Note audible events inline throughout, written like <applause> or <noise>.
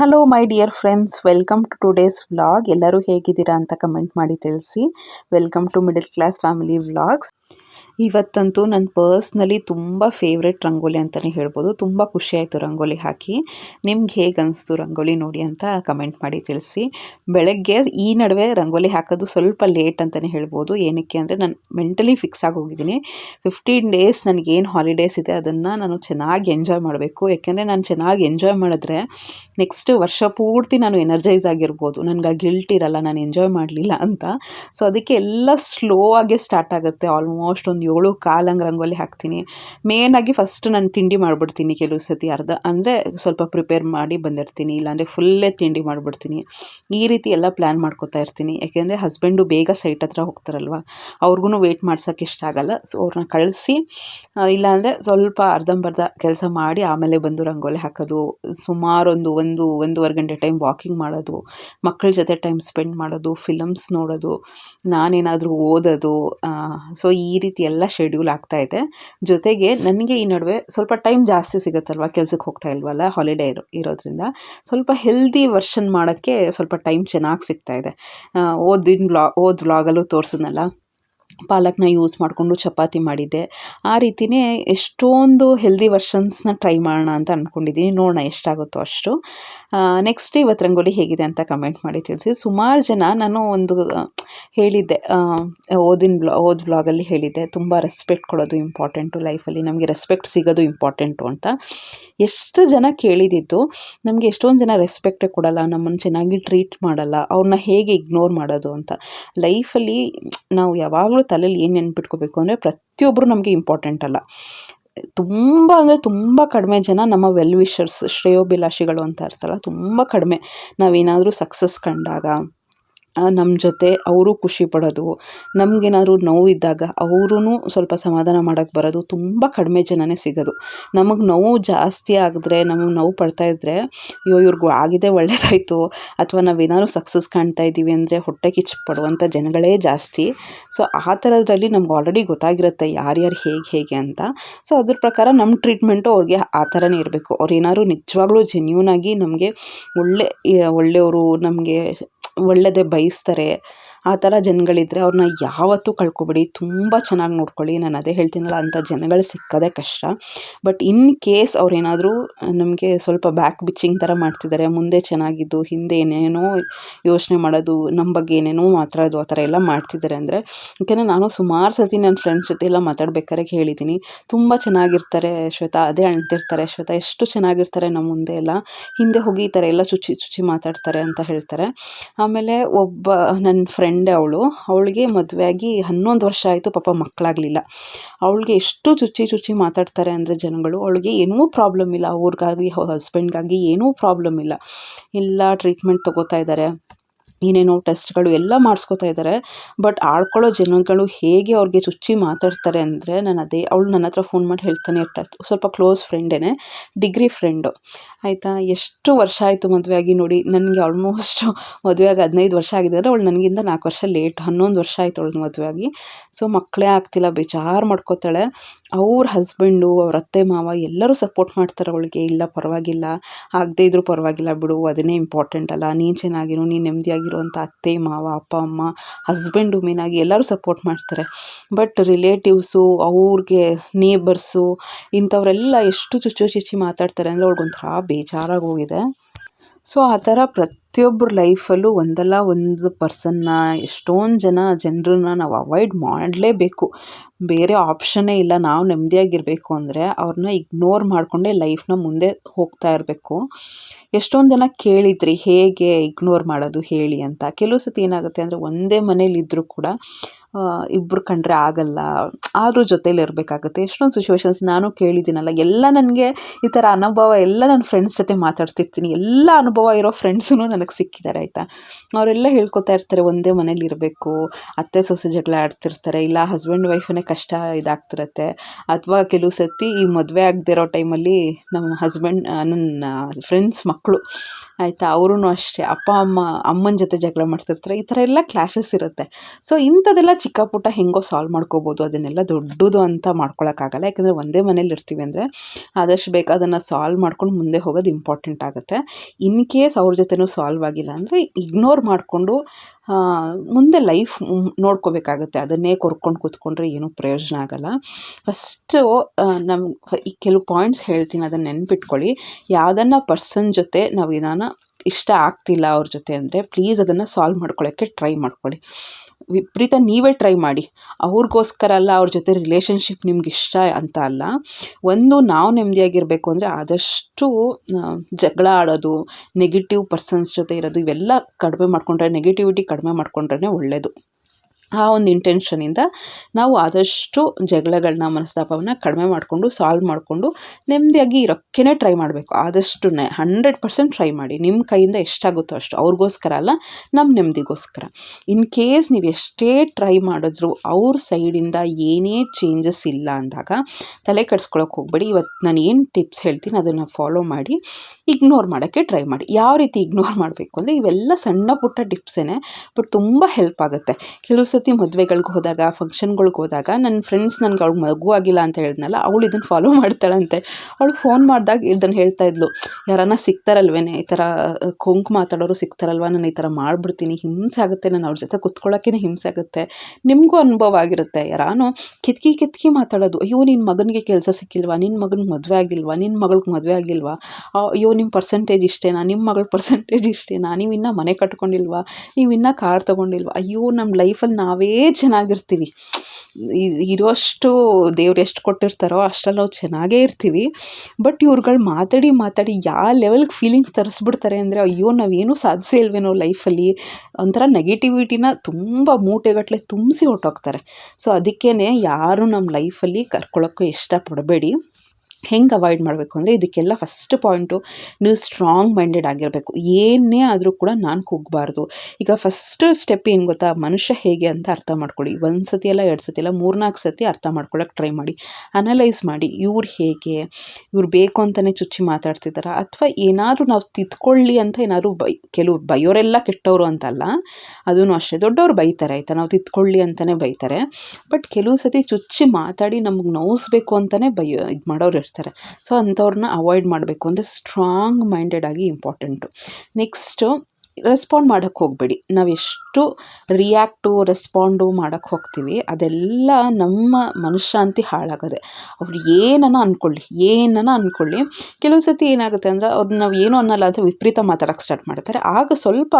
Hello my dear friends welcome to today's vlog ಎಲ್ಲರೂ ಹೇಗಿದ್ದೀರಾ ಅಂತ ಕಮೆಂಟ್ ಮಾಡಿ ತಿಳಿಸಿ. Welcome to middle class family vlogs ಇವತ್ತಂತೂ ನನ್ನ ಪರ್ಸ್ನಲಿ ತುಂಬ ಫೇವ್ರೆಟ್ ರಂಗೋಲಿ ಅಂತಲೇ ಹೇಳ್ಬೋದು. ತುಂಬ ಖುಷಿ ಆಯಿತು ರಂಗೋಲಿ ಹಾಕಿ. ನಿಮ್ಗೆ ಹೇಗೆ ಅನಿಸ್ತು ರಂಗೋಲಿ ನೋಡಿ ಅಂತ ಕಮೆಂಟ್ ಮಾಡಿ ತಿಳಿಸಿ. ಬೆಳಗ್ಗೆ ಈ ನಡುವೆ ರಂಗೋಲಿ ಹಾಕೋದು ಸ್ವಲ್ಪ ಲೇಟ್ ಅಂತಲೇ ಹೇಳ್ಬೋದು. ಏನಕ್ಕೆ ಅಂದರೆ ನಾನು ಮೆಂಟಲಿ ಫಿಕ್ಸ್ ಆಗೋಗಿದ್ದೀನಿ ಫಿಫ್ಟೀನ್ ಡೇಸ್ ನನಗೇನು ಹಾಲಿಡೇಸ್ ಇದೆ ಅದನ್ನು ನಾನು ಚೆನ್ನಾಗಿ ಎಂಜಾಯ್ ಮಾಡಬೇಕು. ಯಾಕೆಂದರೆ ನಾನು ಚೆನ್ನಾಗಿ ಎಂಜಾಯ್ ಮಾಡಿದ್ರೆ ನೆಕ್ಸ್ಟ್ ವರ್ಷ ಪೂರ್ತಿ ನಾನು ಎನರ್ಜೈಸ್ ಆಗಿರ್ಬೋದು. ನನಗೆ ಆ ಗಿಲ್ಟ್ ಇರಲ್ಲ, ನಾನು ಎಂಜಾಯ್ ಮಾಡಲಿಲ್ಲ ಅಂತ. ಸೊ ಅದಕ್ಕೆ ಎಲ್ಲ ಸ್ಲೋ ಆಗಿ ಸ್ಟಾರ್ಟ್ ಆಗುತ್ತೆ. ಆಲ್ಮೋಸ್ಟ್ ಒಂದು ಏಳು ಕಾಲಂಗೆ ರಂಗೋಲಿ ಹಾಕ್ತೀನಿ. ಮೇನಾಗಿ ಫಸ್ಟ್ ನಾನು ತಿಂಡಿ ಮಾಡಿಬಿಡ್ತೀನಿ ಕೆಲವು ಸತಿ ಅರ್ಧ. ಅಂದರೆ ಸ್ವಲ್ಪ ಪ್ರಿಪೇರ್ ಮಾಡಿ ಬಂದಿರ್ತೀನಿ. ಇಲ್ಲಾಂದರೆ ಫುಲ್ಲೇ ತಿಂಡಿ ಮಾಡಿಬಿಡ್ತೀನಿ. ಈ ರೀತಿ ಎಲ್ಲ ಪ್ಲ್ಯಾನ್ ಮಾಡ್ಕೋತಾ ಇರ್ತೀನಿ. ಯಾಕೆಂದರೆ ಹಸ್ಬೆಂಡು ಬೇಗ ಸೈಟ್ ಹತ್ರ ಹೋಗ್ತಾರಲ್ವ? ಅವ್ರಿಗೂ ವೆಯ್ಟ್ ಮಾಡ್ಸೋಕ್ಕೆ ಇಷ್ಟ ಆಗಲ್ಲ. ಸೊ ಅವ್ರನ್ನ ಕಳಿಸಿ ಇಲ್ಲಾಂದರೆ ಸ್ವಲ್ಪ ಅರ್ಧಂಬರ್ಧ ಕೆಲಸ ಮಾಡಿ ಆಮೇಲೆ ಬಂದು ರಂಗೋಲಿ ಹಾಕೋದು. ಸುಮಾರೊಂದು ಒಂದು ಒಂದೂವರೆ ಗಂಟೆ ಟೈಮ್ ವಾಕಿಂಗ್ ಮಾಡೋದು. ಮಕ್ಕಳ ಜೊತೆ ಟೈಮ್ ಸ್ಪೆಂಡ್ ಮಾಡೋದು. ಫಿಲಮ್ಸ್ ನೋಡೋದು. ನಾನೇನಾದರೂ ಓದೋದು. ಸೊ ಈ ರೀತಿ ಎಲ್ಲ ಶೆಡ್ಯೂಲ್ ಆಗ್ತಾ ಇದೆ. ಜೊತೆಗೆ ನನಗೆ ಈ ನಡುವೆ ಸ್ವಲ್ಪ ಟೈಮ್ ಜಾಸ್ತಿ ಸಿಗುತ್ತಲ್ವ ಕೆಲ್ಸಕ್ಕೆ ಹೋಗ್ತಾ ಇಲ್ವಲ್ಲ ಹಾಲಿಡೇ ಇರೋ, ಇರೋದ್ರಿಂದ. ಸ್ವಲ್ಪ ಹೆಲ್ದಿ ವರ್ಷನ್ ಮಾಡೋಕ್ಕೆ ಸ್ವಲ್ಪ ಟೈಮ್ ಚೆನ್ನಾಗಿ ಸಿಗ್ತಾ ಇದೆ. ಓದಿನ ಬ್ಲಾ ಓದ್ ವ್ಲಾಗಲ್ಲೂ ತೋರಿಸಿದ್ನಲ್ಲ. ಪಾಲಕ್ನ ಯೂಸ್ ಮಾಡಿಕೊಂಡು ಚಪಾತಿ ಮಾಡಿದ್ದೆ. ಆ ರೀತಿಯೇ ಎಷ್ಟೊಂದು ಹೆಲ್ದಿ ವರ್ಷನ್ಸ್ನ ಟ್ರೈ ಮಾಡೋಣ ಅಂತ ಅಂದ್ಕೊಂಡಿದ್ದೀನಿ ನೋಡೋಣ ಎಷ್ಟಾಗುತ್ತೋ ಅಷ್ಟು. ನೆಕ್ಸ್ಟ್ ಇವತ್ತು ರಂಗೋಲಿ ಹೇಗಿದೆ ಅಂತ ಕಮೆಂಟ್ ಮಾಡಿ ತಿಳಿಸಿ. ಸುಮಾರು ಜನ ನಾನು ಒಂದು ಹೇಳಿದ್ದೆ. ಓದಿನ ಬ್ಲಾ, ಓದ್ ಬ್ಲಾಗಲ್ಲಿ ಹೇಳಿದ್ದೆ. ತುಂಬ ರೆಸ್ಪೆಕ್ಟ್ ಕೊಡೋದು ಇಂಪಾರ್ಟೆಂಟು ಲೈಫಲ್ಲಿ ನಮಗೆ ರೆಸ್ಪೆಕ್ಟ್ ಸಿಗೋದು ಇಂಪಾರ್ಟೆಂಟು ಅಂತ. ಎಷ್ಟು ಜನ ಕೇಳಿದಿದ್ದು ನಮಗೆ ಎಷ್ಟೊಂದು ಜನ ರೆಸ್ಪೆಕ್ಟೇ ಕೊಡಲ್ಲ, ನಮ್ಮನ್ನು ಚೆನ್ನಾಗಿ ಟ್ರೀಟ್ ಮಾಡಲ್ಲ ಅವ್ರನ್ನ ಹೇಗೆ ಇಗ್ನೋರ್ ಮಾಡೋದು ಅಂತ. ಲೈಫಲ್ಲಿ ನಾವು ಯಾವಾಗಲೂ ತಲೆಯಲ್ಲಿ ಏನು ನೆನ್ಪಿಟ್ಕೋಬೇಕು ಅಂದರೆ ಪ್ರತಿಯೊಬ್ಬರು ನಮಗೆ ಇಂಪಾರ್ಟೆಂಟ್ ಅಲ್ಲ. ತುಂಬ ಅಂದರೆ ತುಂಬ ಕಡಿಮೆ ಜನ ನಮ್ಮ ವೆಲ್ ವಿಷರ್ಸ್ ಶ್ರೇಯೋಭಿಲಾಷಿಗಳು ಅಂತ ಇರ್ತಲ್ಲ ತುಂಬ ಕಡಿಮೆ. ನಾವೇನಾದರೂ ಸಕ್ಸಸ್ ಕಂಡಾಗ ನಮ್ಮ ಜೊತೆ ಅವರು ಖುಷಿ ಪಡೋದು. ನಮಗೇನಾದ್ರು ನೋವಿದ್ದಾಗ ಅವರೂ ಸ್ವಲ್ಪ ಸಮಾಧಾನ ಮಾಡೋಕ್ಕೆ ಬರೋದು ತುಂಬ ಕಡಿಮೆ ಜನನೇ ಸಿಗೋದು. ನಮಗೆ ನೋವು ಜಾಸ್ತಿ ಆಗಿದ್ರೆ ನಮಗೆ ನೋವು ಪಡ್ತಾ ಇದ್ದರೆ ಅಯ್ಯೋ, ಇವ್ರಿಗೂ ಆಗಿದೆ, ಒಳ್ಳೇದಾಯಿತು, ಅಥವಾ ನಾವೇನಾದ್ರು ಸಕ್ಸಸ್ ಕಾಣ್ತಾ ಇದ್ದೀವಿ ಅಂದರೆ ಹೊಟ್ಟೆ ಕಿಚ್ಚು ಪಡುವಂಥ ಜನಗಳೇ ಜಾಸ್ತಿ. ಸೊ ಆ ಥರದ್ರಲ್ಲಿ ನಮ್ಗೆ ಆಲ್ರೆಡಿ ಗೊತ್ತಾಗಿರುತ್ತೆ ಯಾರ್ಯಾರು ಹೇಗೆ ಹೇಗೆ ಅಂತ. ಸೊ ಅದ್ರ ಪ್ರಕಾರ ನಮ್ಮ ಟ್ರೀಟ್ಮೆಂಟು ಅವ್ರಿಗೆ ಆ ಥರನೇ ಇರಬೇಕು. ಅವ್ರು ಏನಾದ್ರು ನಿಜವಾಗ್ಲೂ ಜೆನ್ಯೂನಾಗಿ ನಮಗೆ ಒಳ್ಳೆ, ಒಳ್ಳೆಯವರು ನಮಗೆ ಒಳ್ಳೆಯದೇ ಬಯಸ್ತಾರೆ. ಆ ಥರ ಜನಗಳಿದ್ರೆ ಅವ್ರನ್ನ ಯಾವತ್ತೂ ಕಳ್ಕೊಬೇಡಿ. ತುಂಬ ಚೆನ್ನಾಗಿ ನೋಡ್ಕೊಳ್ಳಿ. ನಾನು ಅದೇ ಹೇಳ್ತೀನಲ್ಲ, ಅಂಥ ಜನಗಳು ಸಿಕ್ಕೋದೇ ಕಷ್ಟ. ಬಟ್ ಇನ್ ಕೇಸ್ ಅವ್ರೇನಾದರೂ ನಮಗೆ ಸ್ವಲ್ಪ ಬ್ಯಾಕ್ ಬಿಚ್ಚಿಂಗ್ ಥರ ಮಾಡ್ತಿದ್ದಾರೆ ಮುಂದೆ ಚೆನ್ನಾಗಿದ್ದು, ಹಿಂದೆ ಏನೇನೋ ಯೋಚನೆ ಮಾಡೋದು ನಮ್ಮ ಬಗ್ಗೆ ಏನೇನೋ ಮಾತಾಡೋದು, ಆ ಥರ ಎಲ್ಲ ಮಾಡ್ತಿದ್ದಾರೆ ಅಂದರೆ, ಯಾಕೆಂದರೆ ನಾನು ಸುಮಾರು ಸತಿ ನನ್ನ ಫ್ರೆಂಡ್ಸ್ ಜೊತೆ ಎಲ್ಲ ಮಾತಾಡ್ಬೇಕಾದ್ರೆ ಹೇಳಿದ್ದೀನಿ ತುಂಬ ಚೆನ್ನಾಗಿರ್ತಾರೆ ಶ್ವೇತಾ, ಅದೇ ಅಂತಿರ್ತಾರೆ ಶ್ವೇತಾ, ಎಷ್ಟು ಚೆನ್ನಾಗಿರ್ತಾರೆ ನಮ್ಮ ಮುಂದೆ ಎಲ್ಲ. ಹಿಂದೆ ಹೋಗಿ ಈ ಥರ ಎಲ್ಲ ಚುಚ್ಚಿ ಚುಚ್ಚಿ ಮಾತಾಡ್ತಾರೆ ಅಂತ ಹೇಳ್ತಾರೆ. ಆಮೇಲೆ ಒಬ್ಬ ನನ್ನ ಫ್ರೆಂಡೇ ಅವಳು, ಅವಳಿಗೆ ಮದುವೆ ಆಗಿ ಹನ್ನೊಂದು ವರ್ಷ ಆಯಿತು ಪಾಪ ಮಕ್ಕಳಾಗ್ಲಿಲ್ಲ. ಅವಳಿಗೆ ಎಷ್ಟು ಚುಚ್ಚಿ ಚುಚ್ಚಿ ಮಾತಾಡ್ತಾರೆ ಅಂದರೆ ಜನಗಳು, ಅವಳಿಗೆ ಏನೂ ಪ್ರಾಬ್ಲಮ್ ಇಲ್ಲ. ಅವ್ರಿಗಾಗಿ, ಹಸ್ಬೆಂಡ್ಗಾಗಿ ಏನೂ ಪ್ರಾಬ್ಲಮ್ ಇಲ್ಲ. ಎಲ್ಲ ಟ್ರೀಟ್ಮೆಂಟ್ ತೊಗೋತಾ ಇದ್ದಾರೆ. ಏನೇನೋ ಟೆಸ್ಟ್ಗಳು ಎಲ್ಲ ಮಾಡಿಸ್ಕೊತಾ ಇದ್ದಾರೆ. ಬಟ್ ಆಡ್ಕೊಳ್ಳೋ ಜನಗಳು ಹೇಗೆ ಅವ್ರಿಗೆ ಚುಚ್ಚಿ ಮಾತಾಡ್ತಾರೆ ಅಂದರೆ ನಾನು ಅದೇ ಅವಳು ನನ್ನ ಹತ್ರ ಫೋನ್ ಮಾಡಿ ಹೇಳ್ತಾನೆ ಇರ್ತಾಳೆ ಸ್ವಲ್ಪ ಕ್ಲೋಸ್ ಫ್ರೆಂಡೇ ಡಿಗ್ರಿ ಫ್ರೆಂಡು. ಆಯಿತಾ? ಎಷ್ಟು ವರ್ಷ ಆಯಿತು ಮದುವೆ ಆಗಿ ನೋಡಿ. ನನಗೆ ಆಲ್ಮೋಸ್ಟ್ ಆಗಿ ಹದಿನೈದು ವರ್ಷ ಆಗಿದೆ ಅಂದರೆ ಅವಳು ನನಗಿಂತ ನಾಲ್ಕು ವರ್ಷ ಲೇಟ್, ಹನ್ನೊಂದು ವರ್ಷ ಆಯಿತು ಅವಳು ಮದುವೆ ಆಗಿ. ಸೊ ಮಕ್ಕಳೇ ಆಗ್ತಿಲ್ಲ, ಬೇಜಾರು ಮಾಡ್ಕೋತಾಳೆ. ಅವ್ರ ಹಸ್ಬೆಂಡು ಅವ್ರ ಅತ್ತೆ, ಮಾವ ಎಲ್ಲರೂ ಸಪೋರ್ಟ್ ಮಾಡ್ತಾರೆ ಅವಳಿಗೆ. ಇಲ್ಲ, ಪರವಾಗಿಲ್ಲ. ಆಗದೇ ಇದ್ರೂ ಪರವಾಗಿಲ್ಲ ಬಿಡು, ಅದನ್ನೇ ಇಂಪಾರ್ಟೆಂಟ್ ಅಲ್ಲ. ನೀನು ಚೆನ್ನಾಗಿರು, ನೀನು ನೆಮ್ಮದಿಯಾಗಿರುವಂಥ ಅತ್ತೆ, ಮಾವ, ಅಪ್ಪ, ಅಮ್ಮ ಹಸ್ಬೆಂಡು ಮೇನಾಗಿ ಎಲ್ಲರೂ ಸಪೋರ್ಟ್ ಮಾಡ್ತಾರೆ. ಬಟ್ ರಿಲೇಟಿವ್ಸು ಅವ್ರಿಗೆ ನೇಬರ್ಸು ಇಂಥವರೆಲ್ಲ ಎಷ್ಟು ಚುಚ್ಚು ಚುಚ್ಚಿ ಮಾತಾಡ್ತಾರೆ ಅಂದರೆ ಅವ್ಳಿಗೊಂಥರ ಬೇಜಾರಾಗಿ ಹೋಗಿದೆ ಸೊ ಆ ಥರ ಪ್ರತಿಯೊಬ್ಬರ ಲೈಫಲ್ಲೂ ಒಂದಲ್ಲ ಒಂದು ಪರ್ಸನ್ನ, ಎಷ್ಟೊಂದು ಜನ ಜನರನ್ನ ನಾವು ಅವಾಯ್ಡ್ ಮಾಡಲೇಬೇಕು. ಬೇರೆ ಆಪ್ಷನ್ನೇ ಇಲ್ಲ, ನಾವು ನೆಮ್ಮದಿಯಾಗಿರಬೇಕು ಅಂದರೆ ಅವ್ರನ್ನ ಇಗ್ನೋರ್ ಮಾಡಿಕೊಂಡೇ ಲೈಫ್ನ ಮುಂದೆ ಹೋಗ್ತಾ ಇರಬೇಕು. ಎಷ್ಟೊಂದು ಜನ ಕೇಳಿದ್ರಿ, ಹೇಗೆ ಇಗ್ನೋರ್ ಮಾಡೋದು ಹೇಳಿ ಅಂತ. ಕೆಲವು ಸತಿ ಏನಾಗುತ್ತೆ ಅಂದರೆ ಒಂದೇ ಮನೇಲಿದ್ದರೂ ಕೂಡ ಇಬ್ಬರು ಕಂಡ್ರೆ ಆಗಲ್ಲ. ಆದರೂ ಜೊತೇಲಿ ಇರಬೇಕಾಗುತ್ತೆ. ಎಷ್ಟೊಂದು ಸಿಚುವೇಶನ್ಸ್ ನಾನು ಕೇಳಿದ್ದೀನಲ್ಲ, ಎಲ್ಲ ನನಗೆ ಈ ಥರ ಅನುಭವ, ಎಲ್ಲ ನನ್ನ ಫ್ರೆಂಡ್ಸ್ ಜೊತೆ ಮಾತಾಡ್ತಿರ್ತೀನಿ. ಎಲ್ಲ ಅನುಭವ ಇರೋ ಫ್ರೆಂಡ್ಸೂ ನನಗೆ ಸಿಕ್ಕಿದ್ದಾರೆ ಆಯಿತಾ? ಅವರೆಲ್ಲ ಹೇಳ್ಕೊತಾ ಇರ್ತಾರೆ, ಒಂದೇ ಮನೇಲಿ ಇರಬೇಕು, ಅತ್ತೆ ಸೊಸೆ ಜಗಳ ಆಡ್ತಿರ್ತಾರೆ, ಇಲ್ಲ ಹಸ್ಬೆಂಡ್ ವೈಫನೇ ಕಷ್ಟ ಇದಾಗ್ತಿರತ್ತೆ. ಅಥವಾ ಕೆಲವು ಸತಿ ಈ ಮದುವೆ ಆಗದೆ ಇರೋ ಟೈಮಲ್ಲಿ ನಮ್ಮ ಹಸ್ಬೆಂಡ್ ನನ್ನ ಫ್ರೆಂಡ್ಸ್ ಮಕ್ಕಳು ಆಯಿತಾ? ಅವರೂ ಅಷ್ಟೇ. ಅಪ್ಪ, ಅಮ್ಮ, ಅಮ್ಮನ ಜೊತೆ ಜಗಳ ಮಾಡ್ತಿರ್ತಾರೆ. ಈ ಥರ ಎಲ್ಲ ಕ್ಲಾಶಸ್ ಇರುತ್ತೆ. ಸೊ ಇಂಥದ್ದೆಲ್ಲ ಚಿಕ್ಕ ಪುಟ್ಟ ಹೆಂಗೋ ಸಾಲ್ವ್ ಮಾಡ್ಕೋಬೋದು. ಅದನ್ನೆಲ್ಲ ದೊಡ್ಡದು ಅಂತ ಮಾಡ್ಕೊಳಕ್ಕಾಗಲ್ಲ. ಯಾಕಂದರೆ ಒಂದೇ ಮನೇಲಿ ಇರ್ತೀವಿ ಅಂದರೆ ಆದಷ್ಟು ಬೇಗ ಅದನ್ನು ಸಾಲ್ವ್ ಮಾಡ್ಕೊಂಡು ಮುಂದೆ ಹೋಗೋದು ಇಂಪಾರ್ಟೆಂಟ್ ಆಗುತ್ತೆ. ಇನ್ ಕೇಸ್ ಅವ್ರ ಜೊತೆನೂ ಸಾಲ್ವ್ ಆಗಿಲ್ಲ ಅಂದರೆ ಇಗ್ನೋರ್ ಮಾಡಿಕೊಂಡು ಮುಂದೆ ಲೈಫ್ ನೋಡ್ಕೋಬೇಕಾಗತ್ತೆ. ಅದನ್ನೇ ಕೊರ್ಕೊಂಡು ಕೂತ್ಕೊಂಡ್ರೆ ಏನೂ ಪ್ರಯೋಜನ ಆಗಲ್ಲ. ಫಸ್ಟು ನಮ್ಮ ಈ ಕೆಲವು ಪಾಯಿಂಟ್ಸ್ ಹೇಳ್ತೀನಿ. ಅದನ್ನು ನೆನ್ಪಿಟ್ಕೊಳ್ಳಿ. ಯಾವುದನ್ನು ಪರ್ಸನ್ ಜೊತೆ ನಾವು ಏನಾನ ಇಷ್ಟ ಆಗ್ತಿಲ್ಲ ಅವ್ರ ಜೊತೆ ಅಂದರೆ ಪ್ಲೀಸ್ ಅದನ್ನು ಸಾಲ್ವ್ ಮಾಡ್ಕೊಳ್ಳೋಕ್ಕೆ ಟ್ರೈ ಮಾಡ್ಕೊಳ್ಳಿ. ವಿಪರೀತ ನೀವೇ ಟ್ರೈ ಮಾಡಿ. ಅವ್ರಿಗೋಸ್ಕರ ಅಲ್ಲ, ಅವ್ರ ಜೊತೆ ರಿಲೇಷನ್ಶಿಪ್ ನಿಮ್ಗೆ ಇಷ್ಟ ಅಂತ ಅಲ್ಲ. ಒಂದು ನಾವು ನೆಮ್ಮದಿಯಾಗಿರಬೇಕು ಅಂದರೆ ಆದಷ್ಟು ಜಗಳ ಆಡೋದು ನೆಗೆಟಿವ್ ಪರ್ಸನ್ಸ್ ಜೊತೆ ಇರೋದು ಇವೆಲ್ಲ ಕಡಿಮೆ ಮಾಡಿಕೊಂಡ್ರೆ ನೆಗೆಟಿವಿಟಿ ಕಡಿಮೆ ಮಾಡಿಕೊಂಡ್ರೆ ಒಳ್ಳೆಯದು ಆ ಒಂದು ಇಂಟೆನ್ಷನಿಂದ ನಾವು ಆದಷ್ಟು ಜಗಳಗಳನ್ನ ಮನಸ್ತಾಪವನ್ನು ಕಡಿಮೆ ಮಾಡಿಕೊಂಡು ಸಾಲ್ವ್ ಮಾಡಿಕೊಂಡು ನೆಮ್ಮದಿಯಾಗಿ ಇರೋಕ್ಕೇ ಟ್ರೈ ಮಾಡಬೇಕು. ಆದಷ್ಟು ಹಂಡ್ರೆಡ್ ಪರ್ಸೆಂಟ್ ಟ್ರೈ ಮಾಡಿ. ನಿಮ್ಮ ಕೈಯಿಂದ ಎಷ್ಟಾಗುತ್ತೋ ಅಷ್ಟು. ಅವ್ರಿಗೋಸ್ಕರ ಅಲ್ಲ ನಮ್ಮ ನೆಮ್ಮದಿಗೋಸ್ಕರ ಇನ್ ಕೇಸ್ ನೀವು ಎಷ್ಟೇ ಟ್ರೈ ಮಾಡಿದ್ರು ಅವ್ರ ಸೈಡಿಂದ ಏನೇ ಚೇಂಜಸ್ ಇಲ್ಲ ಅಂದಾಗ ತಲೆ ಕೆಡಿಸ್ಕೊಳಕ್ಕೆ ಹೋಗ್ಬೇಡಿ. ಇವತ್ತು ನಾನು ಏನು ಟಿಪ್ಸ್ ಹೇಳ್ತೀನಿ ಅದನ್ನು ಫಾಲೋ ಮಾಡಿ ಇಗ್ನೋರ್ ಮಾಡೋಕ್ಕೆ ಟ್ರೈ ಮಾಡಿ. ಯಾವ ರೀತಿ ಇಗ್ನೋರ್ ಮಾಡಬೇಕು ಅಂದರೆ ಇವೆಲ್ಲ ಸಣ್ಣ ಪುಟ್ಟ ಟಿಪ್ಸೇ ಬಟ್ ತುಂಬ ಹೆಲ್ಪ್ ಆಗುತ್ತೆ. ಕೆಲವು ಸತಿ ಮದುವೆಗಳ್ಗೆ ಹೋದಾಗ ಫಂಕ್ಷನ್ಗಳ್ಗೆ ಹೋದಾಗ ನನ್ನ ಫ್ರೆಂಡ್ಸ್ ನನಗೆ ಅವ್ಳಿಗೆ ಮಗು ಆಗಿಲ್ಲ ಅಂತ ಹೇಳಿದ್ನಲ್ಲ, ಅವಳು ಇದನ್ನು ಫಾಲೋ ಮಾಡ್ತಾಳಂತೆ. ಅವಳು ಫೋನ್ ಮಾಡಿದಾಗ ಇದನ್ನು ಹೇಳ್ತಾ ಇದ್ಲು ಯಾರನ್ನ ಸಿಗ್ತಾರಲ್ವೇ ಈ ಥರ ಕೊಂಕು ಮಾತಾಡೋರು ಸಿಗ್ತಾರಲ್ವ ನಾನು ಈ ಥರ ಮಾಡಿಬಿಡ್ತೀನಿ, ಹಿಂಸೆ ಆಗುತ್ತೆ, ನಾನು ಅವ್ರ ಜೊತೆ ಕುತ್ಕೊಳ್ಳೋಕ್ಕೇ ಹಿಂಸೆ ಆಗುತ್ತೆ. ನಿಮಗೂ ಅನುಭವ ಆಗಿರುತ್ತೆ, ಯಾರಾನು ಕಿತ್ಕಿ ಕಿತ್ಕಿ ಮಾತಾಡೋದು, ಅಯ್ಯೋ ನಿನ್ನ ಮಗನಿಗೆ ಕೆಲಸ ಸಿಕ್ಕಿಲ್ವಾ ನಿನ್ನ ಮಗನಿಗೆ ಮದುವೆ ಆಗಿಲ್ವಾ ನಿನ್ನ ಮಗಳಿಗೆ ಮದುವೆ ಆಗಿಲ್ವಾ ಅಯ್ಯೋ ನಿಮ್ಮ ಪರ್ಸೆಂಟೇಜ್ ಇಷ್ಟೇನಾ ನಿಮ್ಮ ಮಗಳ ಪರ್ಸೆಂಟೇಜ್ ಇಷ್ಟೇನಾ, ನೀವು ಇನ್ನೂ ಮನೆ ಕಟ್ಕೊಂಡಿಲ್ವಾ, ನೀವು ಇನ್ನೂ ಕಾರ್ ತೊಗೊಂಡಿಲ್ವಾ, ಅಯ್ಯೋ ನಮ್ಮ ಲೈಫಲ್ಲಿ ನಾವೇ ಚೆನ್ನಾಗಿರ್ತೀವಿ. ಇರೋಷ್ಟು ದೇವ್ರು ಎಷ್ಟು ಕೊಟ್ಟಿರ್ತಾರೋ ಅಷ್ಟ್ರಲ್ಲಿ ನಾವು ಚೆನ್ನಾಗೇ ಇರ್ತೀವಿ. ಬಟ್ ಇವ್ರುಗಳು ಮಾತಾಡಿ ಮಾತಾಡಿ ಯಾವ ಲೆವೆಲ್ಗೆ ಫೀಲಿಂಗ್ಸ್ ತರಿಸ್ಬಿಡ್ತಾರೆ ಅಂದರೆ ಅಯ್ಯೋ ನಾವೇನು ಸಾಧಿಸೇ ಇಲ್ವೇನೋ ಲೈಫಲ್ಲಿ ಒಂಥರ ನೆಗೆಟಿವಿಟಿನ ತುಂಬ ಮೂಟೆಗಟ್ಟಲೆ ತುಂಬಿಸಿ ಹೊರ್ಟೋಗ್ತಾರೆ. ಸೊ ಅದಕ್ಕೇ ಯಾರು ನಮ್ಮ ಲೈಫಲ್ಲಿ ಕರ್ಕೊಳ್ಳೋಕ್ಕೂ ಇಷ್ಟಪಡಬೇಡಿ. ಹೆಂಗೆ ಅವಾಯ್ಡ್ ಮಾಡಬೇಕು ಅಂದರೆ ಇದಕ್ಕೆಲ್ಲ ಫಸ್ಟ್ ಪಾಯಿಂಟು ನೀವು ಸ್ಟ್ರಾಂಗ್ ಮೈಂಡೆಡ್ ಆಗಿರಬೇಕು. ಏನೇ ಆದರೂ ಕೂಡ ನಾನು ಕುಗ್ಗಬಾರ್ದು ಈಗ ಫಸ್ಟ್ ಸ್ಟೆಪ್ ಏನು ಗೊತ್ತಾ? ಮನುಷ್ಯ ಹೇಗೆ ಅಂತ ಅರ್ಥ ಮಾಡ್ಕೊಳ್ಳಿ. ಒಂದು ಸತಿ ಅಲ್ಲ, ಎರಡು ಸತಿ ಅಲ್ಲ ಮೂರ್ನಾಲ್ಕು ಸತಿ ಅರ್ಥ ಮಾಡ್ಕೊಳ್ಳೋಕೆ ಟ್ರೈ ಮಾಡಿ. ಅನಲೈಸ್ ಮಾಡಿ. ಇವ್ರು ಹೇಗೆ? ಇವ್ರು ಬೇಕು ಅಂತಲೇ ಚುಚ್ಚಿ ಮಾತಾಡ್ತಿದ್ದಾರಾ ಅಥವಾ ಏನಾದರೂ ನಾವು ತಿದ್ಕೊಳ್ಳಿ ಅಂತ ಏನಾದರೂ ಬೈ, ಕೆಲವು ಬೈಯೋರೆಲ್ಲ ಕೆಟ್ಟವರು ಅಂತಲ್ಲ ಅದೂ ಅಷ್ಟೇ. ದೊಡ್ಡವ್ರು ಬೈತಾರೆ, ಆಯಿತಾ? ನಾವು ತಿದ್ಕೊಳ್ಳಿ ಅಂತಲೇ ಬೈತಾರೆ. ಬಟ್ ಕೆಲವು ಸತಿ ಚುಚ್ಚಿ ಮಾತಾಡಿ ನಮಗೆ ನೋವಿಸ್ಬೇಕು ಅಂತಲೇ ಬೈಯೋ ಇದು ಮಾಡೋರು ಇರ್ತಾರೆ ಸೊ ಅಂಥವ್ರನ್ನ ಅವಾಯ್ಡ್ ಮಾಡಬೇಕು. ಅಂದರೆ ಸ್ಟ್ರಾಂಗ್ ಮೈಂಡೆಡ್ ಆಗಿ ಇಂಪಾರ್ಟೆಂಟು ನೆಕ್ಸ್ಟು ರೆಸ್ಪಾಂಡ್ ಮಾಡೋಕ್ಕೆ ಹೋಗಬೇಡಿ. ನಾವು ಎಷ್ಟು ರಿಯಾಕ್ಟು ರೆಸ್ಪಾಂಡು ಮಾಡೋಕ್ಕೆ ಹೋಗ್ತೀವಿ, ಅದೆಲ್ಲ ನಮ್ಮ ಮನಃಶಾಂತಿ ಹಾಳಾಗದೆ. ಅವ್ರು ಏನನ್ನ ಅಂದ್ಕೊಳ್ಳಿ ಏನನ್ನ ಅಂದ್ಕೊಳ್ಳಿ ಕೆಲವು ಸತಿ ಏನಾಗುತ್ತೆ ಅಂದರೆ ಅವ್ರು ನಾವು ಏನು ಅನ್ನಲ್ಲ ಅಂತ ವಿಪರೀತ ಮಾತಾಡೋಕ್ಕೆ ಸ್ಟಾರ್ಟ್ ಮಾಡ್ತಾರೆ. ಆಗ ಸ್ವಲ್ಪ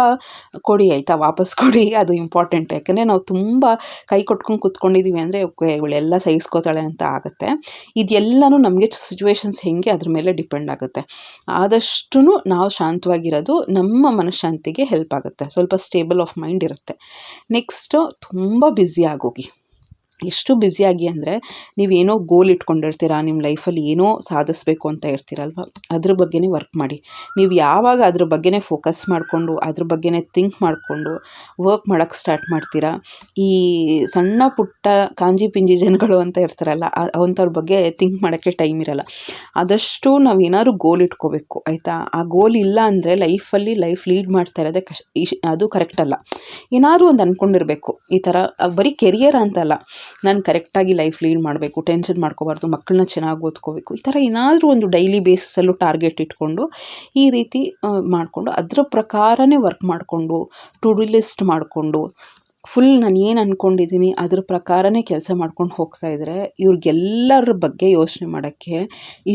ಕೊಡಿ ಆಯಿತಾ, ವಾಪಸ್ ಕೊಡಿ, ಅದು ಇಂಪಾರ್ಟೆಂಟ್ ಯಾಕೆಂದರೆ ನಾವು ತುಂಬ ಕೈ ಕೊಟ್ಕೊಂಡು ಕೂತ್ಕೊಂಡಿದ್ದೀವಿ ಅಂದರೆ ಇವಳೆಲ್ಲ ಸಹಿಸ್ಕೋತಾಳೆ ಅಂತ ಆಗುತ್ತೆ. ಇದೆಲ್ಲನೂ ನಮಗೆ ಸಿಚುವೇಶನ್ಸ್ ಹೆಂಗೆ ಅದ್ರ ಮೇಲೆ ಡಿಪೆಂಡ್ ಆಗುತ್ತೆ. ಆದಷ್ಟು ನಾವು ಶಾಂತವಾಗಿರೋದು ನಮ್ಮ ಮನಃಶಾಂತಿ ಹೆಲ್ಪ್ ಆಗುತ್ತೆ. ಸ್ವಲ್ಪ ಸ್ಟೇಬಲ್ ಆಫ್ ಮೈಂಡ್ ಇರುತ್ತೆ. ನೆಕ್ಸ್ಟು ತುಂಬ ಬ್ಯುಸಿ ಆಗೋಗಿ. ಎಷ್ಟು ಬ್ಯುಸಿಯಾಗಿ ಅಂದರೆ ನೀವೇನೋ ಗೋಲ್ ಇಟ್ಕೊಂಡಿರ್ತೀರ ನಿಮ್ಮ ಲೈಫಲ್ಲಿ ಏನೋ ಸಾಧಿಸ್ಬೇಕು ಅಂತ ಇರ್ತೀರಲ್ವ? ಅದ್ರ ಬಗ್ಗೆನೇ ವರ್ಕ್ ಮಾಡಿ. ನೀವು ಯಾವಾಗ ಅದ್ರ ಬಗ್ಗೆನೇ ಫೋಕಸ್ ಮಾಡಿಕೊಂಡು, ಅದ್ರ ಬಗ್ಗೆನೇ ಥಿಂಕ್ ಮಾಡಿಕೊಂಡು ವರ್ಕ್ ಮಾಡೋಕ್ಕೆ ಸ್ಟಾರ್ಟ್ ಮಾಡ್ತೀರಾ? ಈ ಸಣ್ಣ ಪುಟ್ಟ ಕಾಂಜಿ ಪಿಂಜಿ ಜನಗಳು ಅಂತ ಇರ್ತಾರಲ್ಲ ಅಂಥವ್ರ ಬಗ್ಗೆ ಥಿಂಕ್ ಮಾಡೋಕ್ಕೆ ಟೈಮ್ ಇರಲ್ಲ. ಆದಷ್ಟು ನಾವು ಏನಾದ್ರು ಗೋಲ್ ಇಟ್ಕೋಬೇಕು, ಆಯಿತಾ? ಆ ಗೋಲ್ ಇಲ್ಲ ಅಂದರೆ ಲೈಫಲ್ಲಿ ಲೈಫ್ ಲೀಡ್ ಮಾಡ್ತಾ ಇರೋದೇ ಕಶ್ ಅದು ಕರೆಕ್ಟ್ ಅಲ್ಲ. ಏನಾದರೂ ಒಂದು ಅಂದ್ಕೊಂಡಿರಬೇಕು ಈ ಥರ ಬರೀ ಕೆರಿಯರ್ ಅಂತಲ್ಲ. ನಾನು ಕರೆಕ್ಟಾಗಿ ಲೈಫ್ ಲೀಡ್ ಮಾಡಬೇಕು ಟೆನ್ಷನ್ ಮಾಡ್ಕೋಬಾರ್ದು ಮಕ್ಕಳನ್ನ ಚೆನ್ನಾಗಿ ಓದ್ಕೋಬೇಕು, ಈ ಥರ ಏನಾದರೂ ಒಂದು ಡೈಲಿ ಬೇಸಿಸಲ್ಲೂ ಟಾರ್ಗೆಟ್ ಇಟ್ಕೊಂಡು ಈ ರೀತಿ ಮಾಡಿಕೊಂಡು ಅದರ ಪ್ರಕಾರನೇ ವರ್ಕ್ ಮಾಡಿಕೊಂಡು ಟು ಡು ಲಿಸ್ಟ್ ಮಾಡಿಕೊಂಡು ಫುಲ್ ನಾನು ಏನು ಅಂದ್ಕೊಂಡಿದ್ದೀನಿ ಅದ್ರ ಪ್ರಕಾರನೇ ಕೆಲಸ ಮಾಡ್ಕೊಂಡು ಹೋಗ್ತಾ ಇದ್ದರೆ ಇವ್ರಿಗೆಲ್ಲರ ಬಗ್ಗೆ ಯೋಚನೆ ಮಾಡೋಕ್ಕೆ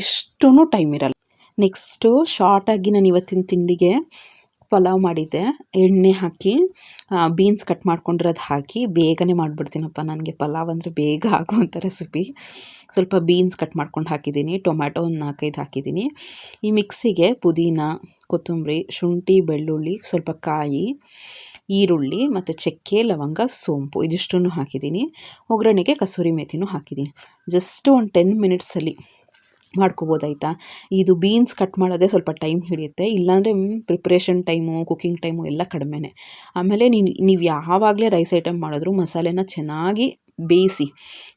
ಇಷ್ಟೂ ಟೈಮ್ ಇರಲ್ಲ. ನೆಕ್ಸ್ಟು ಶಾರ್ಟಾಗಿ ನಾನು ಇವತ್ತಿನ ತಿಂಡಿಗೆ ಪಲಾವ್ ಮಾಡಿದ್ದೆ. ಎಣ್ಣೆ ಹಾಕಿ ಬೀನ್ಸ್ ಕಟ್ ಮಾಡ್ಕೊಂಡಿರೋದು ಹಾಕಿ ಬೇಗನೆ ಮಾಡಿಬಿಡ್ತೀನಪ್ಪ ನನಗೆ. ಪಲಾವ್ ಅಂದರೆ ಬೇಗ ಆಗುವಂಥ ರೆಸಿಪಿ ಸ್ವಲ್ಪ ಬೀನ್ಸ್ ಕಟ್ ಮಾಡ್ಕೊಂಡು ಹಾಕಿದ್ದೀನಿ. ಟೊಮ್ಯಾಟೊ ಒಂದು ನಾಲ್ಕೈದು ಹಾಕಿದ್ದೀನಿ. ಈ ಮಿಕ್ಸಿಗೆ ಪುದೀನ, ಕೊತ್ತಂಬರಿ, ಶುಂಠಿ, ಬೆಳ್ಳುಳ್ಳಿ, ಸ್ವಲ್ಪ ಕಾಯಿ, ಈರುಳ್ಳಿ ಮತ್ತು ಚಕ್ಕೆ, ಲವಂಗ, ಸೋಂಪು ಇದಿಷ್ಟನ್ನು ಹಾಕಿದ್ದೀನಿ. ಒಗ್ಗರಣೆಗೆ ಕಸೂರಿ ಮೇಥಿನೂ ಹಾಕಿದ್ದೀನಿ. ಜಸ್ಟ್ ಒಂದು ಟೆನ್ ಮಿನಿಟ್ಸಲ್ಲಿ ಮಾಡ್ಕೋಬೋದಾಯ್ತಾ? ಇದು ಬೀನ್ಸ್ ಕಟ್ ಮಾಡೋದೇ ಸ್ವಲ್ಪ ಟೈಮ್ ಹಿಡಿಯುತ್ತೆ. ಇಲ್ಲಾಂದರೆ ಪ್ರಿಪ್ರೇಷನ್ ಟೈಮು ಕುಕ್ಕಿಂಗ್ ಟೈಮು ಎಲ್ಲ ಕಡಿಮೆನೇ. ಆಮೇಲೆ ನೀನು, ನೀವು ಯಾವಾಗಲೇ ರೈಸ್ ಐಟಮ್ ಮಾಡಿದ್ರು ಮಸಾಲೆನ ಚೆನ್ನಾಗಿ ಬೇಯಿಸಿ.